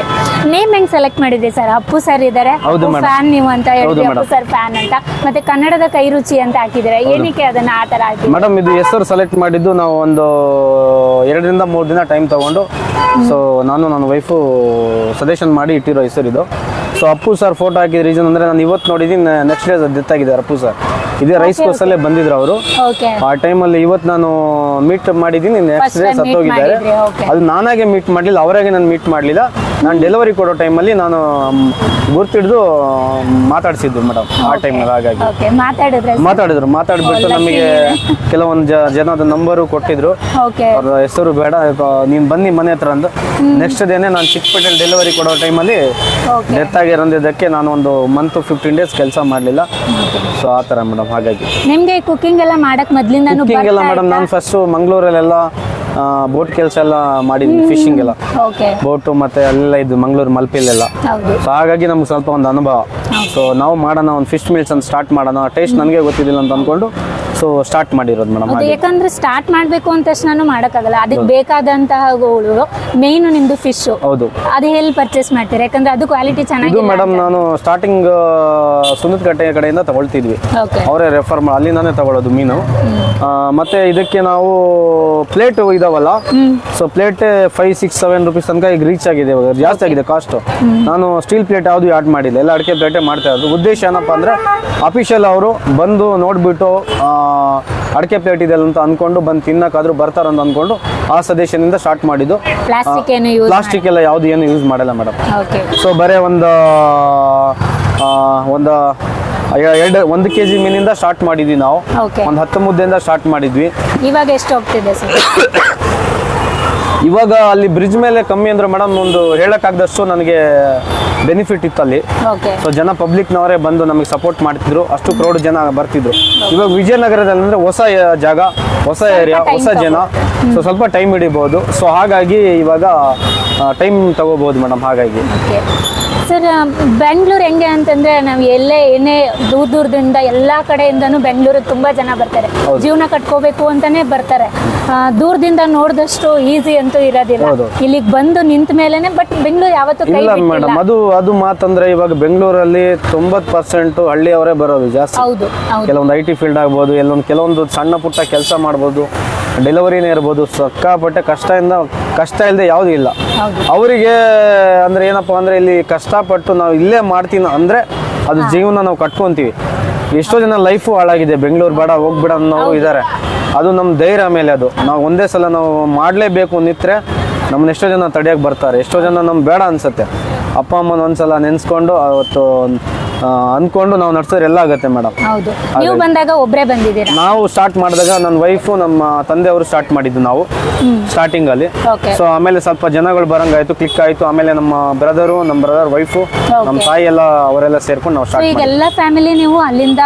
ನೇಮ್ ಹೆಂಗ್ ಸೆಲೆಕ್ಟ್ ಮಾಡಿದ್ರಿ ಸರ್ ಅಪ್ಪು ಸರ್ ಇದ್ದಾರೆ ಹೌದು madam. ಫ್ಯಾನ್ ನೀವು ಅಂತ ಹೇಳಿದ್ರಿ ಅಪ್ಪು ಸರ್ ಫ್ಯಾನ್ ಅಂತ. ಮತ್ತೆ ಕನ್ನಡದ ಕೈರುಚಿ ಅಂತ ಹಾಕಿದ್ರೆ ಏನಕ್ಕೆ ಅದನ್ನ ಆ ತರ ಹಾಕಿದ್ರಿ ಮೇಡಮ್ ಇದು ಹೆಸರು ಸೆಲೆಕ್ಟ್ ಮಾಡಿದ್ದು ನಾವು ಒಂದು ಎರಡರಿಂದ ಮೂರು ದಿನ ಟೈಮ್ ತಗೊಂಡು. ಸೊ ನಾನು ನನ್ನ ವೈಫು ಸಜೆಷನ್ ಮಾಡಿ ಇಟ್ಟಿರೋ ಹೆಸರು ಇದು ಸೊ ಅಪ್ಪು ಸರ್ ಫೋಟೋ ಹಾಕಿದ ರೀಸನ್ ಅಂದ್ರೆ ನಾನು ಇವತ್ತು ನೋಡಿದೀನಿ ನೆಕ್ಸ್ಟ್ ಡೇ ಡೆತ್ ಆಗಿದ್ದಾರೆ ಅಪ್ಪು ಸರ್ ಇದೇ ರೈಸ್ ಕೋರ್ಸಲ್ಲೇ ಬಂದಿದ್ರು ಅವರು. ಓಕೆ ಆ ಟೈಮಲ್ಲಿ ಇವತ್ತು ನಾನು ಮೀಟ್ ಮಾಡಿದ್ದೀನಿ ನೆಕ್ಸ್ಟ್ ಡೇ ಸತ್ತೋಗಿದ್ದಾರೆ. ಅದು ನಾನಾಗೆ ಮೀಟ್ ಮಾಡಲಿಲ್ಲ ಅವರಾಗೆ ನಾನು ಮೀಟ್ ಮಾಡಲಿಲ್ಲ. ನಾನು ಡೆಲಿವರಿ ಕೊಡೋ ಟೈಮಲ್ಲಿ ನಾನು ಗುರ್ತಿಡ್ದು ಮಾತಾಡಿಸಿದ್ದು ಮೇಡಮ್ ಆ ಟೈಮಲ್ಲಿ ಹಾಗಾಗಿ. ಓಕೆ ಮಾತಾಡಿದ್ರೆ ಮಾತಾಡಿದ್ರು ಮಾತಾಡಿಬಿಟ್ಟು ನಮಗೆ ಕೆಲವೊಂದು ಜನದ ನಂಬರು ಕೊಟ್ಟಿದ್ರು. ಓಕೆ ಅವ್ರ ಹೆಸರು ಬೇಡ ನೀನು ಬನ್ನಿ ಮನೆ ಹತ್ರ ಅಂದು. ನೆಕ್ಸ್ಟ್ ಡೇನೆ ನಾನು ಚಿಕ್ಕಪೇಟೆಯಲ್ಲಿ ಡೆಲಿವರಿ ಕೊಡೋ ಟೈಮಲ್ಲಿ ಡೆತ್ ಆಗಿರೋದಕ್ಕೆ ನಾನು ಒಂದು ಮಂತ್ ಫಿಫ್ಟೀನ್ ಡೇಸ್ ಕೆಲಸ ಮಾಡಲಿಲ್ಲ. ಸೊ ಆ ಥರ ಮೇಡಮ್ ಹಾಗಾಗಿ. ನಿಮಗೆ ಕುಕಿಂಗ್ ಎಲ್ಲ ಮಾಡಕ್ಕೆ ಮೊದಲಿಂದ ಕುಕ್ಕಿಂಗ್ ಎಲ್ಲ ಮೇಡಮ್ ನಾನು ಫಸ್ಟು ಮಂಗಳೂರಲ್ಲೆಲ್ಲ ಬೋಟ್ ಕೆಲಸ ಎಲ್ಲ ಮಾಡಿದ್ದೀನಿ ಫಿಶಿಂಗ್ ಎಲ್ಲ. ಬೋಟು ಮತ್ತೆ ಅಲ್ಲೆಲ್ಲ ಇದ್ದು ಮಂಗಳೂರು ಮಲ್ಪಿಲೆಲ್ಲ ಸೊ ಹಾಗಾಗಿ ನಮ್ಗೆ ಸ್ವಲ್ಪ ಒಂದು ಅನುಭವ. ಸೊ ನಾವು ಮಾಡೋಣ ಒಂದು ಫಿಶ್ ಮೀಲ್ಸ್ ಅಂತ ಸ್ಟಾರ್ಟ್ ಮಾಡೋಣ. ಟೇಸ್ಟ್ ನನಗೆ ಗೊತ್ತಿದ್ದಿಲ್ಲ ಅಂತ ಅಂದ್ಕೊಂಡು ಸೊ ಸ್ಟಾರ್ಟ್ ಮಾಡಿರೋದು ಮೇಡಮ್ ಅದು ಯಾಕಂದ್ರೆ ಸ್ಟಾರ್ಟ್ ಮಾಡಬೇಕು ಅಂತ ತಕ್ಷಣ ಮಾಡೋಕ್ಕಾಗಲ್ಲ. ಅದಕ್ಕೆ ಬೇಕಾದಂತಹ ಮೇನ್ ನಿಮ್ದು ಫಿಶ್ ಹೌದು. ಅದು ಎಲ್ಲಿ ಪರ್ಚೇಸ್ ಮಾಡ್ತೀರಾ? ಯಾಕಂದ್ರೆ ಅದು ಕ್ವಾಲಿಟಿ ಚೆನ್ನಾಗಿದೆ ಚೆನ್ನಾಗಿ ಮೇಡಮ್ ನಾನು ಸ್ಟಾರ್ಟಿಂಗ್ ಸುನತ್ ಕಟ್ಟೆ ಕಡೆಯಿಂದ ತಗೊಳ್ತಿದ್ವಿ. ಓಕೆ ಅವರೇ ರೆಫರ್ ಮಾಡಿ ಅಲ್ಲಿಂದಾನೇ ತಗೊಳ್ಳೋದು ಮೀನು. ಆ, ಮತ್ತೆ ಇದಕ್ಕೆ ನಾವು ಪ್ಲೇಟ್ ಇದಾವಲ್ಲ? So plate five six seven rupees ತನಕ ಈಗ ರೀಚ್ ಆಗಿದೆ ಇವಾಗ. ಜಾಸ್ತಿ ಆಗಿದೆ ಕಾಸ್ಟ್ ನಾನು ಸ್ಟೀಲ್ ಪ್ಲೇಟ್ ಯಾವುದು ಆಡ್ ಮಾಡಿಲ್ಲ. ಎಲ್ಲ ಅಡಿಕೆ ಪ್ಲೇಟೇ ಮಾಡ್ತಾ ಇರೋದು. ಉದ್ದೇಶ ಏನಪ್ಪ ಅಂದ್ರೆ ಅಫಿಷಿಯಲ್ ಅವರು ಬಂದು ನೋಡ್ಬಿಟ್ಟು ಆ, ಅಡಿಕೆ ಪ್ಲೇಟ್ ಇದೆ ಅಂತ ಅನ್ಕೊಂಡು ಬಂದು ತಿನ್ನಕ್ಕಾದ್ರೂ ಬರ್ತಾರಂತ ಅನ್ಕೊಂಡು ಆ ಸದೇಶದಿಂದ ಸ್ಟಾರ್ಟ್ ಮಾಡಿದ್ದು. ಪ್ಲಾಸ್ಟಿಕ್ ಏನು ಯೂಸ್ ಪ್ಲಾಸ್ಟಿಕ್ ಎಲ್ಲ ಯಾವ್ದು ಏನು ಯೂಸ್ ಮಾಡಲ್ಲ ಮೇಡಮ್ ಓಕೆ ಸೊ ಬರೀ ಒಂದು ಆ, ಒಂದು ಎ- ಎರಡು ಒಂದು ಕೆ ಜಿ ಮೀನಿಂದ ಸ್ಟಾರ್ಟ್ ಮಾಡಿದ್ವಿ ನಾವು. ಒಂದು ಹತ್ತು ಮುದ್ದೆಯಿಂದ ಸ್ಟಾರ್ಟ್ ಮಾಡಿದ್ವಿ. ಇವಾಗ ಎಷ್ಟು ಹೋಗ್ತಿದೆ ಸರ್ ಇವಾಗ ಅಲ್ಲಿ ಬ್ರಿಡ್ಜ್ ಮೇಲೆ ಕಮ್ಮಿ ಅಂದ್ರೆ ಮೇಡಮ್ ಒಂದು ಹೇಳಕ್ಕಾಗದಷ್ಟು ನನಗೆ ಬೆನಿಫಿಟ್ ಇತ್ತು ಅಲ್ಲಿ ಸೊ ಜನ ಪಬ್ಲಿಕ್ನವರೇ ಬಂದು ನಮಗೆ ಸಪೋರ್ಟ್ ಮಾಡ್ತಿದ್ರು. ಅಷ್ಟು ಕ್ರೌಡ್ ಜನ ಬರ್ತಿದ್ರು. ಇವಾಗ ವಿಜಯನಗರದಲ್ಲಿ ಅಂದ್ರೆ ಹೊಸ ಜಾಗ ಹೊಸ ಏರಿಯಾ ಹೊಸ ಜನ. ಸೊ ಸ್ವಲ್ಪ ಟೈಮ್ ಹಿಡಿಬಹುದು ಸೊ ಹಾಗಾಗಿ ಇವಾಗ ಟೈಮ್ ತಗೋಬಹುದು ಮೇಡಮ್ ಹಾಗಾಗಿ. ಸರ್ ಬೆಂಗಳೂರು ಹೆಂಗೆ ಅಂತಂದ್ರೆ ನಾವು ಎಲ್ಲೇ ಏನೇ ದೂರ ದೂರದಿಂದ ಎಲ್ಲ ಕಡೆಯಿಂದನೂ ಬೆಂಗಳೂರಿಗೆ ತುಂಬಾ ಜನ ಬರ್ತಾರೆ. ಜೀವನ ಕಟ್ಕೋಬೇಕು ಅಂತಾನೆ ಬರ್ತಾರೆ. ದೂರದಿಂದ ನೋಡಿದಷ್ಟು ಈಸಿ ಅಂತೂ ಇರೋದಿಲ್ಲ. ಇಲ್ಲಿಗೆ ಬಂದು ನಿಂತ ಮೇಲೆನೆ ಬಟ್ ಬೆಂಗಳೂರು ಯಾವತ್ತೂ ಕೈ ಇಲ್ಲ ಮೇಡಮ್ ಅದು ಅದು ಮಾತಂದ್ರೆ ಇವಾಗ ಬೆಂಗಳೂರಲ್ಲಿ ತೊಂಬತ್ ಪರ್ಸೆಂಟ್ ಹಳ್ಳಿಯವರೇ ಬರೋದು ಜಾಸ್ತಿ. ಹೌದು ಹೌದು. ಕೆಲವೊಂದು ಐ ಟಿ ಫೀಲ್ಡ್ ಆಗ್ಬೋದು ಎಲ್ಲೊಂದು ಕೆಲವೊಂದು ಸಣ್ಣ ಪುಟ್ಟ ಕೆಲಸ ಮಾಡ್ಬೋದು. ಡೆಲಿವರಿನೇ ಇರ್ಬೋದು ಕಷ್ಟ ಕಷ್ಟದಿಂದ ಕಷ್ಟ ಇಲ್ಲದೆ ಯಾವುದೂ ಇಲ್ಲ. ಅವರಿಗೆ ಅಂದರೆ ಏನಪ್ಪ ಅಂದರೆ ಇಲ್ಲಿ ಕಷ್ಟಪಟ್ಟು ನಾವು ಇಲ್ಲೇ ಮಾಡ್ತೀನಿ ಅಂದರೆ ಅದು ಜೀವನ ನಾವು ಕಟ್ಕೊತೀವಿ. ಎಷ್ಟೋ ಜನ ಲೈಫು ಹಾಳಾಗಿದೆ ಬೆಂಗಳೂರು ಬೇಡ ಹೋಗ್ಬಿಡ ಅನ್ನೋರು ಇದ್ದಾರೆ ಅದು ನಮ್ಮ ಧೈರ್ಯ ಮೇಲೆ ಅದು. ನಾವು ಒಂದೇ ಸಲ ನಾವು ಮಾಡಲೇಬೇಕು ನಿಂತರೆ ನಮ್ಮನ್ನ ಎಷ್ಟೋ ಜನ ತಡೆಯಕ್ಕೆ ಬರ್ತಾರೆ ಎಷ್ಟೋ ಜನ ನಮ್ಗೆ ಬೇಡ ಅನಿಸುತ್ತೆ. ಅಪ್ಪ ಅಮ್ಮನ ಒಂದ್ಸಲ ನೆನೆಸ್ಕೊಂಡು ಅವತ್ತು ಅನ್ಕೊಂಡು ನಾವು ನಡೆಸಿದ್ರೆ ಎಲ್ಲ ಆಗುತ್ತೆ ಮೇಡಮ್. ಹೌದು. ನೀವು ಬಂದಾಗ ಒಬ್ಬರೇ ಬಂದಿದ್ದೀರಾ? ನಾವು ಸ್ಟಾರ್ಟ್ ಮಾಡಿದಾಗ ನನ್ನ ವೈಫು ನಮ್ಮ ತಂದೆಯವರು ಸ್ಟಾರ್ಟ್ ಮಾಡಿದ್ದು ನಾವು ಸ್ಟಾರ್ಟಿಂಗ್ ಅಲ್ಲಿ. ಸೊ ಆಮೇಲೆ ಸ್ವಲ್ಪ ಜನಗಳು ಬರಂಗಾಯ್ತು ಕ್ಲಿಕ್ ಆಯ್ತು. ಆಮೇಲೆ ನಮ್ಮ ಬ್ರದರು ನಮ್ಮ ಬ್ರದರ್ ವೈಫು ನಮ್ಮ ತಾಯಿ ಎಲ್ಲ ಅವರೆಲ್ಲ ಸೇರ್ಕೊಂಡು ನಾವು ಸ್ಟಾರ್ಟ್ ಈಗ ಮಾಡಿ ಎಲ್ಲ ಫ್ಯಾಮಿಲಿ ನೀವು ಅಲ್ಲಿಂದ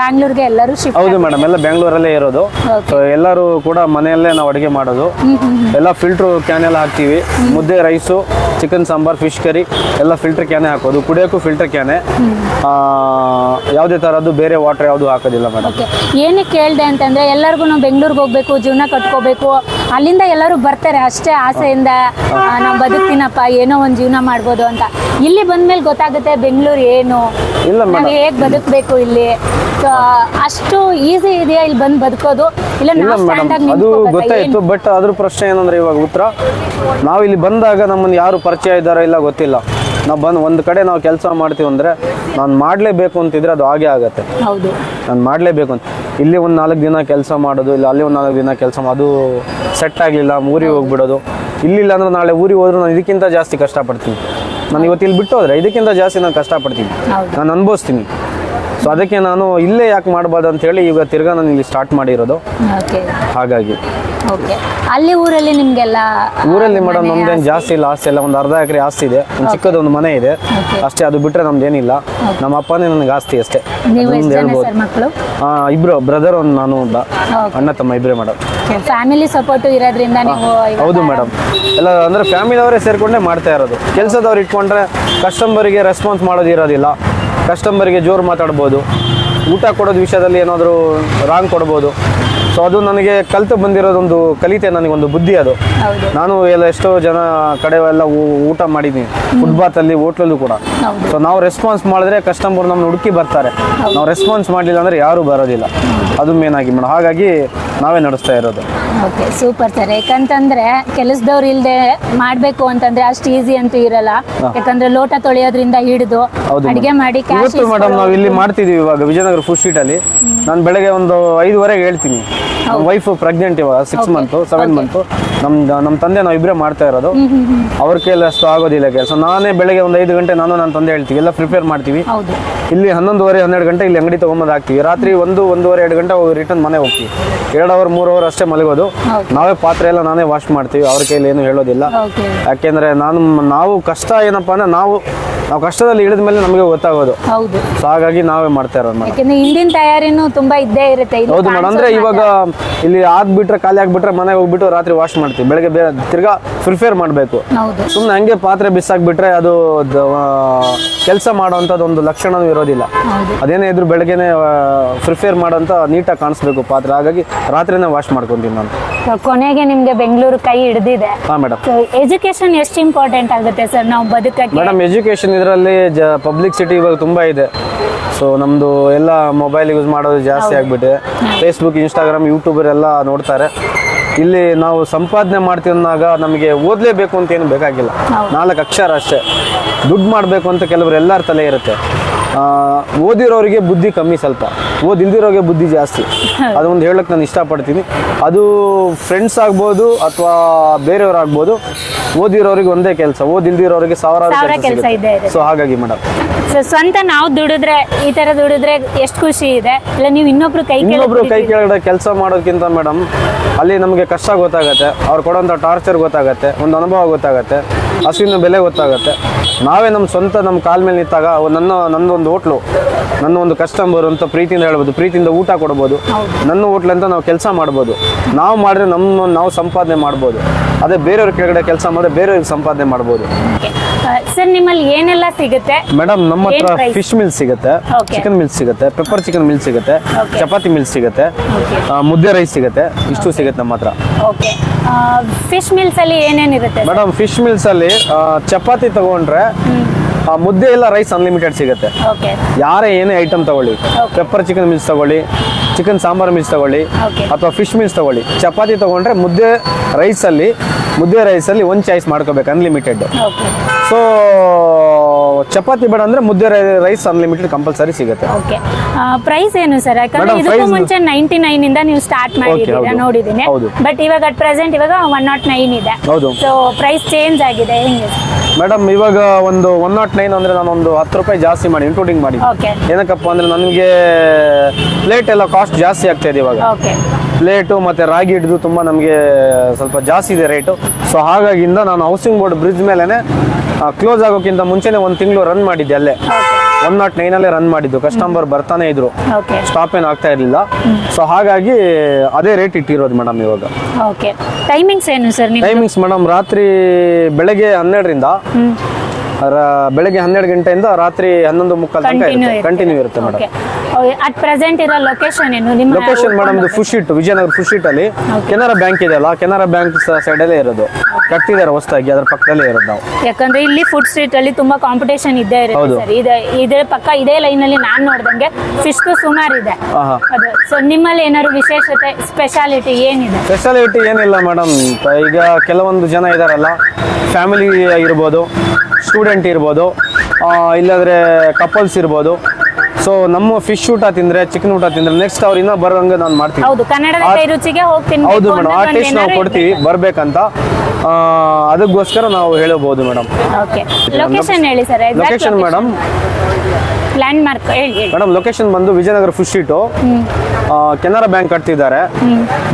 ಬ್ಯಾಂಗ್ಳೂರ್ಗೆ ಎಲ್ಲರೂ ಶಿಫ್ಟ್ ಹೌದು ಮೇಡಮ್ ಎಲ್ಲ ಬೆಂಗಳೂರಲ್ಲೇ ಇರೋದು. ಸೊ ಎಲ್ಲರೂ ಕೂಡ ಮನೆಯಲ್ಲೇ ನಾವು ಅಡುಗೆ ಮಾಡೋದು. ಎಲ್ಲ ಫಿಲ್ಟ್ರು ಕ್ಯಾನ್ ಎಲ್ಲ ಹಾಕ್ತೀವಿ. ಮುದ್ದೆ rice chicken sambar fish curry ಎಲ್ಲ ಫಿಲ್ಟರ್ ಕ್ಯಾನೆ ಹಾಕೋದು. ಕುಡಿಯೋಕ್ಕೂ ಫಿಲ್ಟರ್ ಕ್ಯಾನೇ ಯಾವುದೇ ಥರದ್ದು ಬೇರೆ ವಾಟರ್ ಯಾವುದು ಹಾಕೋದಿಲ್ಲ ಮೇಡಮ್ ಓಕೆ ಏನಕ್ಕೆ ಕೇಳಿದೆ ಅಂತಂದ್ರೆ ಎಲ್ಲರಿಗೂ ನಾವು ಬೆಂಗಳೂರಿಗೆ ಹೋಗ್ಬೇಕು ಜೀವನ ಕಟ್ಕೋಬೇಕು. ಅಲ್ಲಿಂದ ಎಲ್ಲರೂ ಬರ್ತಾರೆ ಅಷ್ಟೇ ಆಸೆಯಿಂದ ನಾವು ಬದುಕ್ತೀನಪ್ಪ ಏನೋ ಒಂದು ಜೀವನ ಮಾಡ್ಬೋದು ಅಂತ. ಇಲ್ಲಿ ಬಂದ್ಮೇಲೆ ಗೊತ್ತಾಗುತ್ತೆ ಬೆಂಗಳೂರು ಏನು? ಇಲ್ಲ ನಾವು ಮೇಡಮ್ ಹೇಗೆ ಬದುಕಬೇಕು ಇಲ್ಲಿ? ಅಷ್ಟು ಈಸಿ ಇದೆಯಾ ಇಲ್ಲಿ ಬಂದು ಬದುಕೋದು? ಇಲ್ಲ ಇಲ್ಲ ನಾವು ಮೇಡಮ್ ಸ್ಟ್ಯಾಂಡ್ ಅದು? ಗೊತ್ತಾಯ್ತು ಬಟ್ ಅದ್ರ ಪ್ರಶ್ನೆ ಏನಂದ್ರೆ ಇವಾಗ ಉತ್ತರ. ನಾವು ಇಲ್ಲಿ ಬಂದಾಗ ನಮ್ಮನ್ನು ಯಾರು ಪರಿಚಯ ಇದ್ದಾರೋ ಇಲ್ಲ ಗೊತ್ತಿಲ್ಲ. ನಾವು ಬಂದು ಒಂದು ಕಡೆ ನಾವು ಕೆಲಸ ಮಾಡ್ತೀವಿ ಅಂದರೆ ನಾನು ಮಾಡಲೇಬೇಕು ಅಂತಿದ್ರೆ ಅದು ಹಾಗೆ ಆಗುತ್ತೆ. ಹೌದು. ನಾನು ಮಾಡಲೇಬೇಕು ಅಂತ. ಇಲ್ಲಿ ಒಂದು ನಾಲ್ಕು ದಿನ ಕೆಲಸ ಮಾಡೋದು ಇಲ್ಲ ಅಲ್ಲಿ ಒಂದು ನಾಲ್ಕು ದಿನ ಕೆಲಸ ಅದು ಸೆಟ್ ಆಗಲಿಲ್ಲ ಊರಿಗೆ ಹೋಗ್ಬಿಡೋದು. ಇಲ್ಲಿಲ್ಲ ಅಂದ್ರೆ ನಾಳೆ ಊರಿಗೆ ಹೋದ್ರೆ ನಾನು ಇದಕ್ಕಿಂತ ಜಾಸ್ತಿ ಕಷ್ಟಪಡ್ತೀನಿ. ನಾನು ಇವತ್ತು ಇಲ್ಲಿ ಬಿಟ್ಟು ಹೋದ್ರೆ ಇದಕ್ಕಿಂತ ಜಾಸ್ತಿ ನಾನು ಕಷ್ಟಪಡ್ತೀನಿ. ನಾನು ಅನುಭವಿಸ್ತೀನಿ. ಸೊ ಅದಕ್ಕೆ ನಾನು ಇಲ್ಲೇ ಯಾಕೆ ಮಾಡಬಾರ್ದು ಅಂತ ಹೇಳಿ ಈಗ ತಿರ್ಗಾ ನಾನು ಇಲ್ಲಿ ಸ್ಟಾರ್ಟ್ ಮಾಡಿರೋದು. ಹಾಗಾಗಿ. ಓಕೆ. ಅಲ್ಲಿ ಊರಲ್ಲಿ ನಿಮಗೆಲ್ಲ ಊರಲ್ಲಿ ಮೇಡಮ್ ನಮ್ದೇನು ಜಾಸ್ತಿ ಇಲ್ಲ ಆಸ್ತಿ ಇಲ್ಲ ಒಂದು ಅರ್ಧ ಎಕರೆ ಆಸ್ತಿ ಇದೆ. ಒಂದು ಚಿಕ್ಕದೊಂದು ಮನೆ ಇದೆ. ಅಷ್ಟೇ ಅದು ಬಿಟ್ಟರೆ ನಮ್ದೇನಿಲ್ಲ. ನಮ್ಮ ಅಪ್ಪನೇ ನನಗೆ ಆಸ್ತಿ ಅಷ್ಟೇ. ನೀವು ಎಷ್ಟು ಜನ ಹೇಳ್ಬೋದು. ಸರ್ ಮಕ್ಕಳು? ಆ, ಇಬ್ರು ಬ್ರದರ್ ಒಂದು ನಾನು ಒಬ್ಬ ಅಣ್ಣ ತಮ್ಮ ಇಬ್ರೇ ಮೇಡಮ್. ಫ್ಯಾಮಿಲಿ ಸಪೋರ್ಟ್ ಇರೋದ್ರಿಂದ ನೀವು ಇವಾಗ- ಹೌದು ಮೇಡಮ್. ಎಲ್ಲ ಅಂದ್ರೆ ಫ್ಯಾಮಿಲಿ ಅವರೇ ಸೇರ್ಕೊಂಡೇ ಮಾಡ್ತಾ ಇರೋದು. ಕೆಲಸದವ್ರು ಇಟ್ಕೊಂಡ್ರೆ ಕಸ್ಟಮರಿಗೆ ರೆಸ್ಪಾನ್ಸ್ ಮಾಡೋದು ಇರೋದಿಲ್ಲ. ಕಸ್ಟಮರಿಗೆ ಜೋರು ಮಾತಾಡ್ಬೋದು. ಊಟ ಕೊಡೋದು ವಿಷಯದಲ್ಲಿ ಏನಾದರೂ ರಾಂಗ್ ಕೊಡ್ಬೋದು. ಸೊ ಅದು ನನಗೆ ಕಲಿತು ಬಂದಿರೋದೊಂದು ಕಲಿತೆ ನನಗೊಂದು ಬುದ್ಧಿ ಅದು. ನಾನು ಎಲ್ಲ ಎಷ್ಟೋ ಜನ ಕಡೆ ಎಲ್ಲ ಊಟ ಮಾಡಿದ್ದೀನಿ ಫುಟ್ಬಾತ್ ಅಲ್ಲಿ ಹೋಟ್ಲಲ್ಲೂ ಕೂಡ. ಸೊ ನಾವು ರೆಸ್ಪಾನ್ಸ್ ಮಾಡಿದ್ರೆ ಕಸ್ಟಮರ್ ನಮ್ಮನ್ನ ಹುಡುಕಿ ಬರ್ತಾರೆ. ನಾವು ರೆಸ್ಪಾನ್ಸ್ ಮಾಡಲಿಲ್ಲ ಅಂದ್ರೆ ಯಾರು ಬರೋದಿಲ್ಲ. ಅದು ಮೇನ್ ಆಗಿ ಮೇಡಮ್ ಹಾಗಾಗಿ ನಾವೇ ನಡೆಸ್ತಾ ಇರೋದು. ಓಕೆ ಸೂಪರ್ ಸರ್ ಯಾಕಂತಂದ್ರೆ ಕೆಲಸದವ್ರು ಇಲ್ಲದೆ ಮಾಡಬೇಕು ಅಂತಂದ್ರೆ ಅಷ್ಟು ಈಸಿ ಅಂತೂ ಇರಲ್ಲ. ಯಾಕಂದ್ರೆ ಲೋಟ ತೊಳೆಯೋದ್ರಿಂದ ಹಿಡಿದು ಅಡಿಗೆ ಮಾಡಿ. ಇವತ್ತು ಮೇಡಮ್ ನಾವು ಇಲ್ಲಿ ಮಾಡ್ತಿದೀವಿ ಇವಾಗ ವಿಜಯನಗರ ಫುಡ್ ಸ್ಟ್ರೀಟ್ ಅಲ್ಲಿ. ನಾನು ಬೆಳಗ್ಗೆ ಒಂದು ಐದುವರೆಗೆ ಹೇಳ್ತೀನಿ. ವೈಫ್ ಪ್ರೆಗ್ನೆಂಟ್ ಇವಾಗ ಸಿಕ್ಸ್ ಮಂತ್ ಸೆವೆನ್ ಮಂತ್ ನಮ್ ನಮ್ಮ ತಂದೆ ನಾವ್ ಇಬ್ಬರೇ ಮಾಡ್ತಾ ಇರೋದು. ಅವ್ರ ಕೈಯಲ್ಲಿ ಅಷ್ಟು ಆಗೋದಿಲ್ಲ ಕೆಲಸ. ನಾನೇ ಬೆಳಗ್ಗೆ ಒಂದು ಐದು ಗಂಟೆ ನಾನು ನನ್ನ ತಂದೆ ಹೇಳ್ತೀವಿ ಎಲ್ಲ ಪ್ರಿಪೇರ್ ಮಾಡ್ತೀವಿ. ಇಲ್ಲಿ ಹನ್ನೊಂದುವರೆ ಹನ್ನೆರಡು ಗಂಟೆ ಇಲ್ಲಿ ಅಂಗಡಿ ತಗೊಂಬಂದು ಹಾಕ್ತೀವಿ. ರಾತ್ರಿ ಒಂದು ಒಂದೂವರೆ ಎರಡು ಗಂಟೆ ರಿಟರ್ನ್ ಮನೆ ಹೋಗ್ತೀವಿ. ಎರಡು ಅವರ್ ಮೂರು ಅವರ್ ಅಷ್ಟೇ ಮಲಗೋದು. ನಾವೇ ಪಾತ್ರೆ ಎಲ್ಲ ನಾನೇ ವಾಶ್ ಮಾಡ್ತೀವಿ. ಅವ್ರ ಕೈಯಲ್ಲಿ ಏನು ಹೇಳೋದಿಲ್ಲ. ಯಾಕೆಂದ್ರೆ ನಾನು ನಾವು ಕಷ್ಟ ಏನಪ್ಪಾ ಅಂದ್ರೆ ನಾವು ನಾವು ಕಷ್ಟದಲ್ಲಿ ಇಳಿದ ಮೇಲೆ ನಮಗೆ ಗೊತ್ತಾಗೋದು. ಹೌದು. ಸೊ ಹಾಗಾಗಿ ನಾವೇ ಮಾಡ್ತಾ ಇರೋದು ಮೇಡಮ್. ಯಾಕಂದ್ರೆ ಹಿಂದಿನ ತಯಾರಿನೂ ತುಂಬಾ ಇದ್ದೇ ಇರುತ್ತೆ. ಇದು ಹೌದು ಮೇಡಮ್ ಅಂದ್ರೆ ಇವಾಗ ಇಲ್ಲಿ ಆಗ್ಬಿಟ್ರೆ ಖಾಲಿ ಆಗ್ಬಿಟ್ರೆ ಮನೆಗೆ ಹೋಗ್ಬಿಟ್ಟು ರಾತ್ರಿ ವಾಶ್ ಮಾಡ್ತೀವಿ. ಬೆಳಗ್ಗೆ ಬೇ ತಿರ್ಗಾ ಪ್ರಿಫೇರ್ ಮಾಡಬೇಕು. ಹೌದು. ಸುಮ್ಮನೆ ಹಂಗೆ ಪಾತ್ರೆ ಬಿಸಾಕ್ಬಿಟ್ರೆ ಅದು ಕೆಲಸ ಮಾಡೋವಂಥದ್ದು ಒಂದು ಲಕ್ಷಣವೂ ಇರೋದಿಲ್ಲ. ಅದೇನೇ ಇದ್ರು ಬೆಳಗ್ಗೆನೆ ಪ್ರಿಫೇರ್ ಮಾಡೋಂಥ ನೀಟಾಗಿ ಕಾಣಿಸ್ಬೇಕು ಪಾತ್ರೆ. ಹಾಗಾಗಿ ರಾತ್ರಿನೇ ವಾಶ್ ಮಾಡ್ಕೊಂತೀನಿ ನಾನು. ಕೊನೆಗೆ ನಿಮ್ಗೆ ಬೆಂಗಳೂರು ಕೈ ಹಿಡಿದಿದೆ. ಹಾಂ ಮೇಡಮ್ ಎಜುಕೇಶನ್ ಎಷ್ಟು ಇಂಪಾರ್ಟೆಂಟ್ ಆಗುತ್ತೆ ಸರ್ ನಾವು ಬದುಕಕ್ಕೆ? ಮೇಡಮ್ ಎಜುಕೇಶನ್ ಇದರಲ್ಲಿ ಪಬ್ಲಿಕ್ ಸಿಟಿ ಇವಾಗ ತುಂಬಾ ಇದೆ. ಸೊ ನಮ್ದು ಎಲ್ಲ ಮೊಬೈಲ್ ಯೂಸ್ ಮಾಡೋದು ಜಾಸ್ತಿ ಆಗಿಬಿಟ್ಟಿದೆ. ಫೇಸ್ಬುಕ್ ಇನ್ಸ್ಟಾಗ್ರಾಮ್ ಯೂಟ್ಯೂಬರ್ ಎಲ್ಲ ನೋಡ್ತಾರೆ. ಇಲ್ಲಿ ನಾವು ಸಂಪಾದನೆ ಮಾಡ್ತೀವಿ ಅಂದಾಗ ನಮಗೆ ಓದಲೇಬೇಕು ಅಂತ ಏನು ಬೇಕಾಗಿಲ್ಲ. ನಾಲ್ಕು ಅಕ್ಷರ ಅಷ್ಟೇ. ದುಡ್ಡು ಮಾಡಬೇಕು ಅಂತ ಕೆಲವರು ಎಲ್ಲರ ತಲೆ ಇರುತ್ತೆ. ಓದಿರೋರಿಗೆ ಬುದ್ಧಿ ಕಮ್ಮಿ ಸ್ವಲ್ಪ. ಓದಿಲ್ದಿರೋರಿಗೆ ಬುದ್ಧಿ ಜಾಸ್ತಿ. ಅದೊಂದು ಹೇಳಕ್ಕೆ ನಾನು ಇಷ್ಟಪಡ್ತೀನಿ. ಅದು ಫ್ರೆಂಡ್ಸ್ ಆಗ್ಬೋದು ಅಥವಾ ಬೇರೆಯವ್ರು ಆಗ್ಬೋದು ಓದಿರೋರಿಗೆ ಒಂದೇ ಕೆಲಸ. ಓದಿಲ್ದಿರೋರಿಗೆ ಸಾವಿರಾರು ಕೆಲಸ ಇದೆ. ಸೊ ಹಾಗಾಗಿ ಮೇಡಮ್ ಸೊ ಸ್ವಂತ ನಾವು ದುಡಿದ್ರೆ ಈ ತರ ದುಡಿದ್ರೆ ಎಷ್ಟು ಖುಷಿ ಇದೆ? ಇಲ್ಲ ನೀವು ಇನ್ನೊಬ್ರು ಕೈ ಇನ್ನೊಬ್ರು ಕೈ ಕೆಳಗಡೆ ಕೆಲಸ ಮಾಡೋದಕ್ಕಿಂತ ಮೇಡಮ್ ಅಲ್ಲಿ ನಮಗೆ ಕಷ್ಟ ಗೊತ್ತಾಗತ್ತೆ, ಅವ್ರು ಕೊಡೋಂಥ ಟಾರ್ಚರ್ ಗೊತ್ತಾಗತ್ತೆ, ಒಂದು ಅನುಭವ ಗೊತ್ತಾಗತ್ತೆ, ಹಸುವಿನ ಬೆಲೆ ಗೊತ್ತಾಗತ್ತೆ. ನಾವೇ ನಮ್ಮ ಸ್ವಂತ ನಮ್ಮ ಕಾಲ ಮೇಲೆ ನಿಂತಾಗ ಒಂದು ನನ್ನ ನನ್ನೊಂದು ಹೋಟ್ಲು ನನ್ನ ಒಂದು ಕಸ್ಟಮರ್ ಅಂತ ಪ್ರೀತಿಯಿಂದ ಹೇಳ್ಬೋದು, ಪ್ರೀತಿಯಿಂದ ಊಟ ಕೊಡ್ಬೋದು, ನನ್ನ ಹೋಟ್ಲ್ ಅಂತ ನಾವು ಕೆಲಸ ಮಾಡ್ಬೋದು. ನಾವು ಮಾಡಿದ್ರೆ ನಮ್ಮ, ನಾವು ಸಂಪಾದನೆ ಮಾಡ್ಬೋದು. ಅದೇ ಬೇರೆಯವ್ರ ಕೆಳಗಡೆ ಕೆಲಸ ಮಾಡಿದ್ರೆ ಬೇರೆಯವ್ರಿಗೆ ಸಂಪಾದನೆ ಮಾಡ್ಬೋದು. ಸರ್ ನಿಮ್ಮಲ್ಲಿ ಏನೆಲ್ಲ ಸಿಗುತ್ತೆ? ಮೇಡಮ್ ನಮ್ಮ ಹತ್ರ ಫಿಶ್ ಮಿಲ್ ಸಿಗುತ್ತೆ ಚಿಕನ್ ಮಿಲ್ ಸಿಗುತ್ತೆ ಪೆಪ್ಪರ್ ಚಿಕನ್ ಮಿಲ್ ಸಿಗುತ್ತೆ ಚಪಾತಿ ಮಿಲ್ ಸಿಗುತ್ತೆ ಮುದ್ದೆ ರೈಸ್ ಸಿಗುತ್ತೆ ಇಷ್ಟು ಸಿಗುತ್ತೆ ನಮ್ಮ ಹತ್ರ. ಓಕೆ ಫಿಶ್ ಮಿಲ್ಸ್ ಅಲ್ಲಿ ಏನೇನಿರುತ್ತೆ? ಮೇಡಮ್ ಫಿಶ್ ಮಿಲ್ಸ್ ಅಲ್ಲಿ ಚಪಾತಿ ತಗೊಂಡ್ರೆ ಮುದ್ದೆ ಎಲ್ಲ ರೈಸ್ ಅನ್ಲಿಮಿಟೆಡ್ ಸಿಗುತ್ತೆ. ಯಾರೇ ಏನೇ ಐಟಮ್ ತಗೊಳ್ಳಿ ಪೆಪ್ಪರ್ ಚಿಕನ್ ಮಿಲ್ಸ್ ತಗೊಳ್ಳಿ ಚಿಕನ್ ಸಾಂಬಾರ್ ಮಿಲ್ಸ್ ತಗೊಳ್ಳಿ ಅಥವಾ ಫಿಶ್ ಮಿಲ್ಸ್ ತಗೊಳ್ಳಿ ಚಪಾತಿ ತಗೊಂಡ್ರೆ ಮುದ್ದೆ ರೈಸಲ್ಲಿ ಮುದ್ದೆ ರೈಸಲ್ಲಿ ಒಂದು ಚಾಯ್ಸ್ ಮಾಡ್ಕೋಬೇಕು ಅನ್ಲಿಮಿಟೆಡ್ ಸೊ ಚಪಾತಿ ಬೇಡ ಅಂದ್ರೆ ಮುದ್ದೆ ರೈಸ್ ಅನ್ಲಿಮಿಟೆಡ್ ಕಂಪಲ್ಸರಿ ಸಿಗುತ್ತೆ. ಓಕೆ ಪ್ರೈಸ್ ಏನು ಸರ್ ಯಾಕಂದ್ರೆ ಇದಕ್ಕೂ ಮುಂಚೆ ನೈಂಟಿ ನೈನ್ ಇಂದ ನೀವು ಸ್ಟಾರ್ಟ್ ಮಾಡಿದ್ದೀರಾ. ನೋಡಿದ್ದೀನಿ. ಬಟ್ ಇವಾಗ ಅಟ್ ಪ್ರೆಸೆಂಟ್ ಇವಾಗ ಒನ್ ನಾಟ್ ನೈನ್ ಇದೆ. ಹೌದು. ಸೊ ಪ್ರೈಸ್ ಚೇಂಜ್ ಆಗಿದೆ ಹೆಂಗೆ ಮೇಡಮ್ ಇವಾಗ ಒಂದು ಒನ್ ನಾಟ್ ನೈನ್ ಅಂದ್ರೆ ನಾನು ಒಂದು ಹತ್ತು ರೂಪಾಯಿ ಜಾಸ್ತಿ ಮಾಡಿ ಇನ್ಕ್ಲೂಡಿಂಗ್ ಮಾಡಿ. ಓಕೆ ಏನಕ್ಕಪ್ಪ ಅಂದ್ರೆ ನನಗೆ ಪ್ಲೇಟ್ ಎಲ್ಲ ಕಾಸ್ಟ್ ಜಾಸ್ತಿ ಆಗ್ತಾ ಇದೆ ಇವಾಗ. ಓಕೆ ಪ್ಲೇಟು ಮತ್ತೆ ರಾಗಿ ಹಿಡಿದು ತುಂಬ ನಮಗೆ ಸ್ವಲ್ಪ ಜಾಸ್ತಿ ಇದೆ ರೇಟು ಸೊ ಹಾಗಾಗಿಂದ ನಾನು ಹೌಸಿಂಗ್ ಬೋರ್ಡ್ ಬ್ರಿಡ್ಜ್ ಮೇಲೆನೆ ಕ್ಲೋಸ್ ಆಗೋಕ್ಕಿಂತ ಮುಂಚೆನೇ ಒಂದು ತಿಂಗಳು ರನ್ ಮಾಡಿದ್ದೆ ಅಲ್ಲೇ. ಒನ್ ನಾಟ್ ನೈನಲ್ಲೇ ರನ್ ಮಾಡಿದ್ದು. ಕಸ್ಟಮರ್ ಬರ್ತಾನೆ ಇದ್ರು. ಸ್ಟಾಪ್ ಏನು ಆಗ್ತಾ ಇರಲಿಲ್ಲ. ಸೊ ಹಾಗಾಗಿ ಅದೇ ರೇಟ್ ಇಟ್ಟಿರೋದು ಮೇಡಮ್ ಇವಾಗ. ಟೈಮಿಂಗ್ಸ್ ಏನು ಸರ್ ಟೈಮಿಂಗ್ಸ್ ಮೇಡಮ್ ರಾತ್ರಿ ಬೆಳಗ್ಗೆ ಹನ್ನೆರಡರಿಂದ ಬೆಳಗ್ಗೆ ಹನ್ನೆರಡು ಗಂಟೆಯಿಂದ ರಾತ್ರಿ ಹನ್ನೊಂದು ಮುಕ್ಕಾಲು ತನಕ ಕಂಟಿನ್ಯೂ ಇರುತ್ತೆ. ಕಂಟಿನ್ಯೂ ಇರುತ್ತೆ ಮೇಡಮ್ ಅಟ್ ಪ್ರೆಸೆಂಟ್ ಇರೋ ಲೊಕೇಶನ್ ಏನು? ನಿಮ್ಮ ಲೊಕೇಶನ್ ಮೇಡಮ್ ಇದು ವಿಜಯನಗರ ಫುಡ್ ಶೀಟ್ ಅಲ್ಲಿ ಕೆನರಾ ಬ್ಯಾಂಕ್ ಇದೆ ಅಲ್ಲ ಕೆನರಾ ಬ್ಯಾಂಕ್ ಸೈಡ್ ಅಲ್ಲೇ ಇರೋದು. ಕಟ್ಟಿದ್ದಾರೆ ಹೊಸದಾಗಿ ಅದ್ರ ಪಕ್ಕದಲ್ಲೇ ಇರೋದು ನಾವು. ಯಾಕಂದ್ರೆ ಇಲ್ಲಿ ಫುಡ್ ಸ್ಟ್ರೀಟ್ ಅಲ್ಲಿ ತುಂಬಾ ಕಾಂಪಿಟೇಷನ್ ಇದ್ದೇ ಇರುತ್ತೆ. ಸರ್. ಇದೆ ಇದೇ ಪಕ್ಕ ಇದೇ ಲೈನ್ ಅಲ್ಲಿ ನಾನ್ ನೋಡ್ದಂಗೆ ಫಿಶ್ ಸುಮಾರು ಇದೆ. ಅದು ಸೊ ನಿಮ್ಮಲ್ಲಿ ಏನಾದ್ರು ವಿಶೇಷತೆ ಸ್ಪೆಷಾಲಿಟಿ ಏನಿದೆ? ಸ್ಪೆಷಾಲಿಟಿ ಏನಿಲ್ಲ ಮೇಡಮ್ ಈಗ ಕೆಲವೊಂದು ಜನ ಇದಾರಲ್ಲ ಫ್ಯಾಮಿಲಿ ಆಗಿರ್ಬೋದು ಸ್ಟೂಡೆಂಟ್ ಇರ್ಬೋದು ಇಲ್ಲಾದರೆ ಕಪಲ್ಸ್ ಇರ್ಬೋದು. ಸೊ ನಮ್ಮ ಫಿಶ್ ಊಟ ತಿಂದ್ರೆ ಚಿಕನ್ ಊಟ ತಿಂದ್ರೆ ನೆಕ್ಸ್ಟ್ ಅವ್ರು ಇನ್ನೂ ಬರೋಂಗೆ ನಾನು ಮಾಡ್ತೀನಿ. ಹೌದು ಕನ್ನಡದ ಕೈ ರುಚಿಗೆ ಹೋಗ್ತೀನಿ ಹೌದು ಮೇಡಮ್ ಆ ಟೇಸ್ಟ್ ನಾವು ಕೊಡ್ತೀವಿ ಬರ್ಬೇಕಂತ. ಅದಕ್ಕೋಸ್ಕರ ನಾವು ಹೇಳಬಹುದು ಮೇಡಮ್ ಓಕೆ ಲೊಕೇಶನ್ ಹೇಳಿ sir location madam land mark ಹೇಳಿ ಹೇಳಿ. ಮೇಡಮ್ ಲೊಕೇಶನ್ ಬಂದು Vijayanagar food street Canara bank ಕಟ್ತಿದ್ದಾರೆ.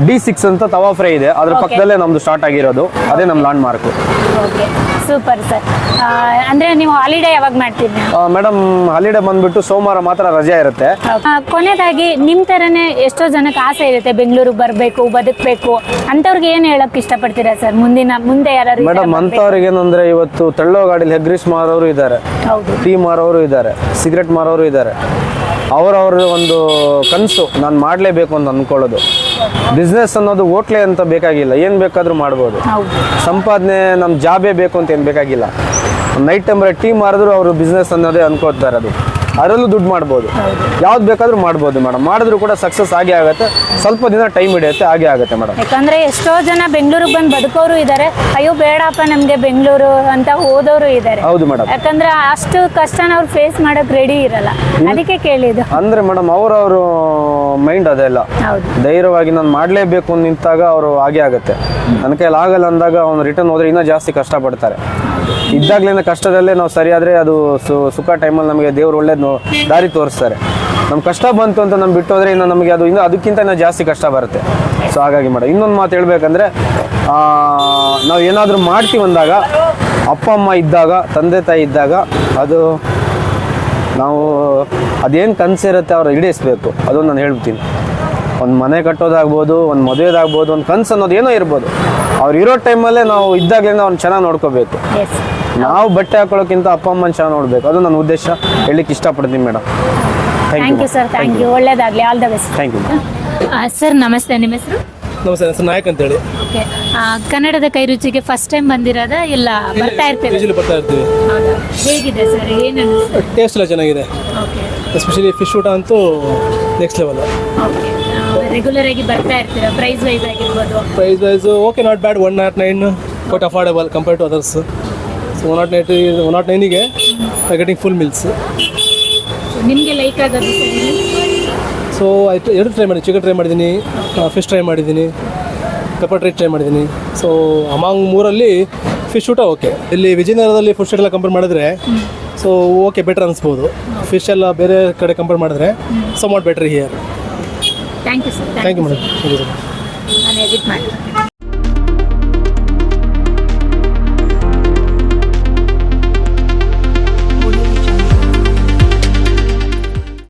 D six ಅಂತ ತವಾ ಫ್ರೈ ಇದೆ. ಅದ್ರ ಪಕ್ಕದಲ್ಲೇ ನಮ್ದು ಸ್ಟಾರ್ಟ್ ಆಗಿರೋದು. ಅದೇ ನಮ್ಮ landmark okay super sir ಅಂದ್ರೆ ನೀವು ಹಾಲಿಡೇ ಯಾವಾಗ ಮಾಡ್ತೀರಿ? ಮೇಡಮ್ ಹಾಲಿಡೇ ಬಂದ್ಬಿಟ್ಟು ಸೋಮವಾರ ಮಾತ್ರ ರಜೆ ಇರುತ್ತೆ. ಕೊನೆದಾಗಿ ನಿಮ್ ತರನೇ ಎಷ್ಟೋ ಜನಕ್ಕೆ ಆಸೆ ಇರುತ್ತೆ ಬೆಂಗಳೂರಿಗೆ ಬರಬೇಕು ಬದುಕಬೇಕು. ಅಂತವ್ರಿಗೆ ಏನ್ ಹೇಳಕ್ ಇಷ್ಟಪಡ್ತೀರಾ ಸರ್ ಮುಂದಿನ ಮುಂದೆ ಯಾರು ಮೇಡಮ್ ಅಂತವ್ರಿಗೆ ಏನಂದ್ರೆ ಇವತ್ತು ತಳ್ಳೋ ಗಾಡಿಲಿ ಹೆಗ್ರಿಸ್ ಮಾರೋರು ಇದ್ದಾರೆ. ಹೌದು. ಟೀ ಮಾರೋರು ಇದ್ದಾರೆ. ಸಿಗರೆಟ್ ಮಾರೋರು ಇದ್ದಾರೆ. ಅವರವ್ರ ಒಂದು ಕನಸು ನಾನು ಮಾಡಲೇಬೇಕು ಅಂತ ಅಂದ್ಕೊಳ್ಳೋದು ಬಿಸ್ನೆಸ್ ಅನ್ನೋದು ಓಟ್ಲೆ ಅಂತ ಬೇಕಾಗಿಲ್ಲ. ಏನು ಬೇಕಾದರೂ ಮಾಡ್ಬೋದು. ಸಂಪಾದನೆ ನಮ್ಮ ಜಾಬೇ ಬೇಕು ಅಂತ ಏನು ಬೇಕಾಗಿಲ್ಲ. ನೈಟ್ ಟೈಮ್ ಟೀ ಮಾರಿದ್ರು ಅವರು ಬಿಸ್ನೆಸ್ ಅನ್ನೋದೇ ಅನ್ಕೋತಾರೆ ಅದು ಅದರಲ್ಲೂ ದುಡ್ಡು ಮಾಡ್ಬೋದು. ಯಾವ್ದು ಬೇಕಾದ್ರೂ ಮಾಡ್ಬೋದು ಮೇಡಮ್. ಮಾಡಿದ್ರು ಕೂಡ ಸಕ್ಸಸ್ ಆಗೇ ಆಗುತ್ತೆ. ಸ್ವಲ್ಪ ದಿನ ಟೈಮ್ ಹಿಡಿಯುತ್ತೆ ಹಾಗೆ ಆಗುತ್ತೆ ಮೇಡಮ್. ಯಾಕಂದ್ರೆ ಎಷ್ಟೋ ಜನ ಬೆಂಗಳೂರಿಗೆ ಬಂದು ಬದುಕೋರು ಇದ್ದಾರೆ ಅಯ್ಯೋ ಬೇಡಪ್ಪ ನಮ್ಗೆ ಬೆಂಗಳೂರು ಅಂತ ಹೋದವರು ಇದ್ದಾರೆ ಹೌದು ಮೇಡಮ್. ಯಾಕಂದ್ರೆ ಅಷ್ಟು ಕಷ್ಟನ ಅವ್ರು ಫೇಸ್ ಮಾಡಕ್ ರೆಡಿ ಇರಲ್ಲ. ಅದಕ್ಕೆ ಕೇಳಿದ್ದು. ಅಂದ್ರೆ ಮೇಡಮ್ ಅವರವರು ಮೈಂಡ್ ಅದೆಲ್ಲ ಧೈರ್ಯವಾಗಿ ನಾನು ಮಾಡಲೇಬೇಕು ನಿಂತಾಗ ಅವರು ಹಾಗೆ ಆಗುತ್ತೆ. ನನ್ನ ಕೈಯಲ್ಲಿ ಆಗಲ್ಲ ಅಂದಾಗ ಅವ್ನು ರಿಟರ್ನ್ ಹೋದ್ರೆ ಇನ್ನೂ ಜಾಸ್ತಿ ಕಷ್ಟಪಡ್ತಾರೆ. ಇದ್ದಾಗ್ಲಿಂದ ಕಷ್ಟದಲ್ಲೇ ನಾವು ಸರಿಯಾದರೆ ಅದು ಸುಖ ಟೈಮಲ್ಲಿ ನಮಗೆ ದೇವ್ರು ಒಳ್ಳೇದು ದಾರಿ ತೋರಿಸ್ತಾರೆ. ನಮ್ಮ ಕಷ್ಟ ಬಂತು ಅಂತ ನಮ್ಗೆ ಬಿಟ್ಟು ಇನ್ನು ನಮಗೆ ಅದು ಇನ್ನೂ ಅದಕ್ಕಿಂತ ಇನ್ನೂ ಜಾಸ್ತಿ ಕಷ್ಟ ಬರುತ್ತೆ. ಸೊ ಹಾಗಾಗಿ ಮೇಡಮ್ ಇನ್ನೊಂದು ಮಾತು ಹೇಳ್ಬೇಕಂದ್ರೆ ನಾವು ಏನಾದರೂ ಮಾಡ್ತೀವಿ ಅಂದಾಗ, ಅಪ್ಪ, ಅಮ್ಮ ಇದ್ದಾಗ, ತಂದೆ, ತಾಯಿ ಇದ್ದಾಗ, ಅದು ನಾವು, ಅದೇನು ಕನಸಿರುತ್ತೆ ಅವ್ರು ಈಡೇರಿಸ್ಬೇಕು. ಅದು ನಾನು ಹೇಳ್ತೀನಿ. ಒಂದು ಮನೆ ಕಟ್ಟೋದಾಗ್ಬೋದು, ಒಂದು ಮದುವೆದಾಗ್ಬೋದು, ಒಂದು ಕನಸು ಅನ್ನೋದು ಏನೋ ಇರ್ಬೋದು. ಅವ್ರು ಇರೋ ಟೈಮಲ್ಲೇ ನಾವು ಇದ್ದಾಗಲಿಂದ ಅವ್ನು ಚೆನ್ನಾಗಿ ನೋಡ್ಕೋಬೇಕು. ನಾವು ಬಟ್ಟೆ ಹಾಕೊಳ್ಳೋಕ್ಕಿಂತ ಅಪ್ಪ ಅಮ್ಮನ ಚೆನ್ನಾಗಿ ನೋಡಬೇಕು. ಅದು ನನ್ನ ಉದ್ದೇಶ. ಹೇಳಲಿಕ್ಕೆ ಇಷ್ಟಪಡ್ತೀನಿ madam thank you sir thank you ಒಳ್ಳೇದಾಗಲಿ. All the best thank you sir ನಮಸ್ತೆ. ನಿಮ್ಮ ಹೆಸರು? ನಮಸ್ತೆ. ಹೆಸರು ನಾಯಕ್ ಅಂತೇಳಿ. ಓಕೆ. ಕನ್ನಡದ ಕೈ ರುಚಿಗೆ ಫಸ್ಟ್ ಟೈಮ್ ಬಂದಿರೋದ ಇಲ್ಲ ಬರ್ತಾ ಇರ್ತೀವಿ? ಯೂಶಲಿ ಬರ್ತಾ ಇರ್ತೀವಿ. ಹೌದಾ? ಹೇಗಿದೆ ಸರ್ ಏನು ಟೇಸ್ಟ್ ಎಲ್ಲ ಚೆನ್ನಾಗಿದೆ. ಓಕೆ. ಎಸ್ಪೆಷಲಿ ಫಿಶ್ ಊಟ ಅಂತೂ ನೆಕ್ಸ್ಟ್ ಲೆವೆಲ್ ಓಕೆ. ರೆಗ್ಯುಲರ್ ಆಗಿ ಬರ್ತಾ ಇರ್ತೀರಾ? ಪ್ರೈಸ್ ವೈಸ್ ಆಗಿರ್ಬೋದು. Price wise okay not bad one nought nine but affordable compare to others one nought night one nought ನೈನಿಗೆ getting full meals ನಿಮಗೆ like ಆಗೋದು? So ಆಯಿತು ಎರಡು ಟ್ರೈ ಮಾಡಿ ಚಿಕನ್ ಟ್ರೈ ಮಾಡಿದ್ದೀನಿ ಫಿಶ್ ಟ್ರೈ ಮಾಡಿದ್ದೀನಿ ಪೆಪ್ಪರ್ ಟ್ರೈ ಟ್ರೈ ಮಾಡಿದ್ದೀನಿ. So among ಮೂರಲ್ಲಿ fish ಊಟ ಓಕೆ ಇಲ್ಲಿ ವಿಜಯನಗರದಲ್ಲಿ ಫುಡ್ ಎಲ್ಲ ಕಂಪೇರ್ ಮಾಡಿದ್ರೆ ಸೊ ಓಕೆ ಬೆಟರ್ ಅನಿಸ್ಬೋದು. ಫಿಶ್ ಎಲ್ಲ ಬೇರೆ ಕಡೆ ಕಂಪೇರ್ ಮಾಡಿದ್ರೆ so what better here thank you sir thank you madam thank you sir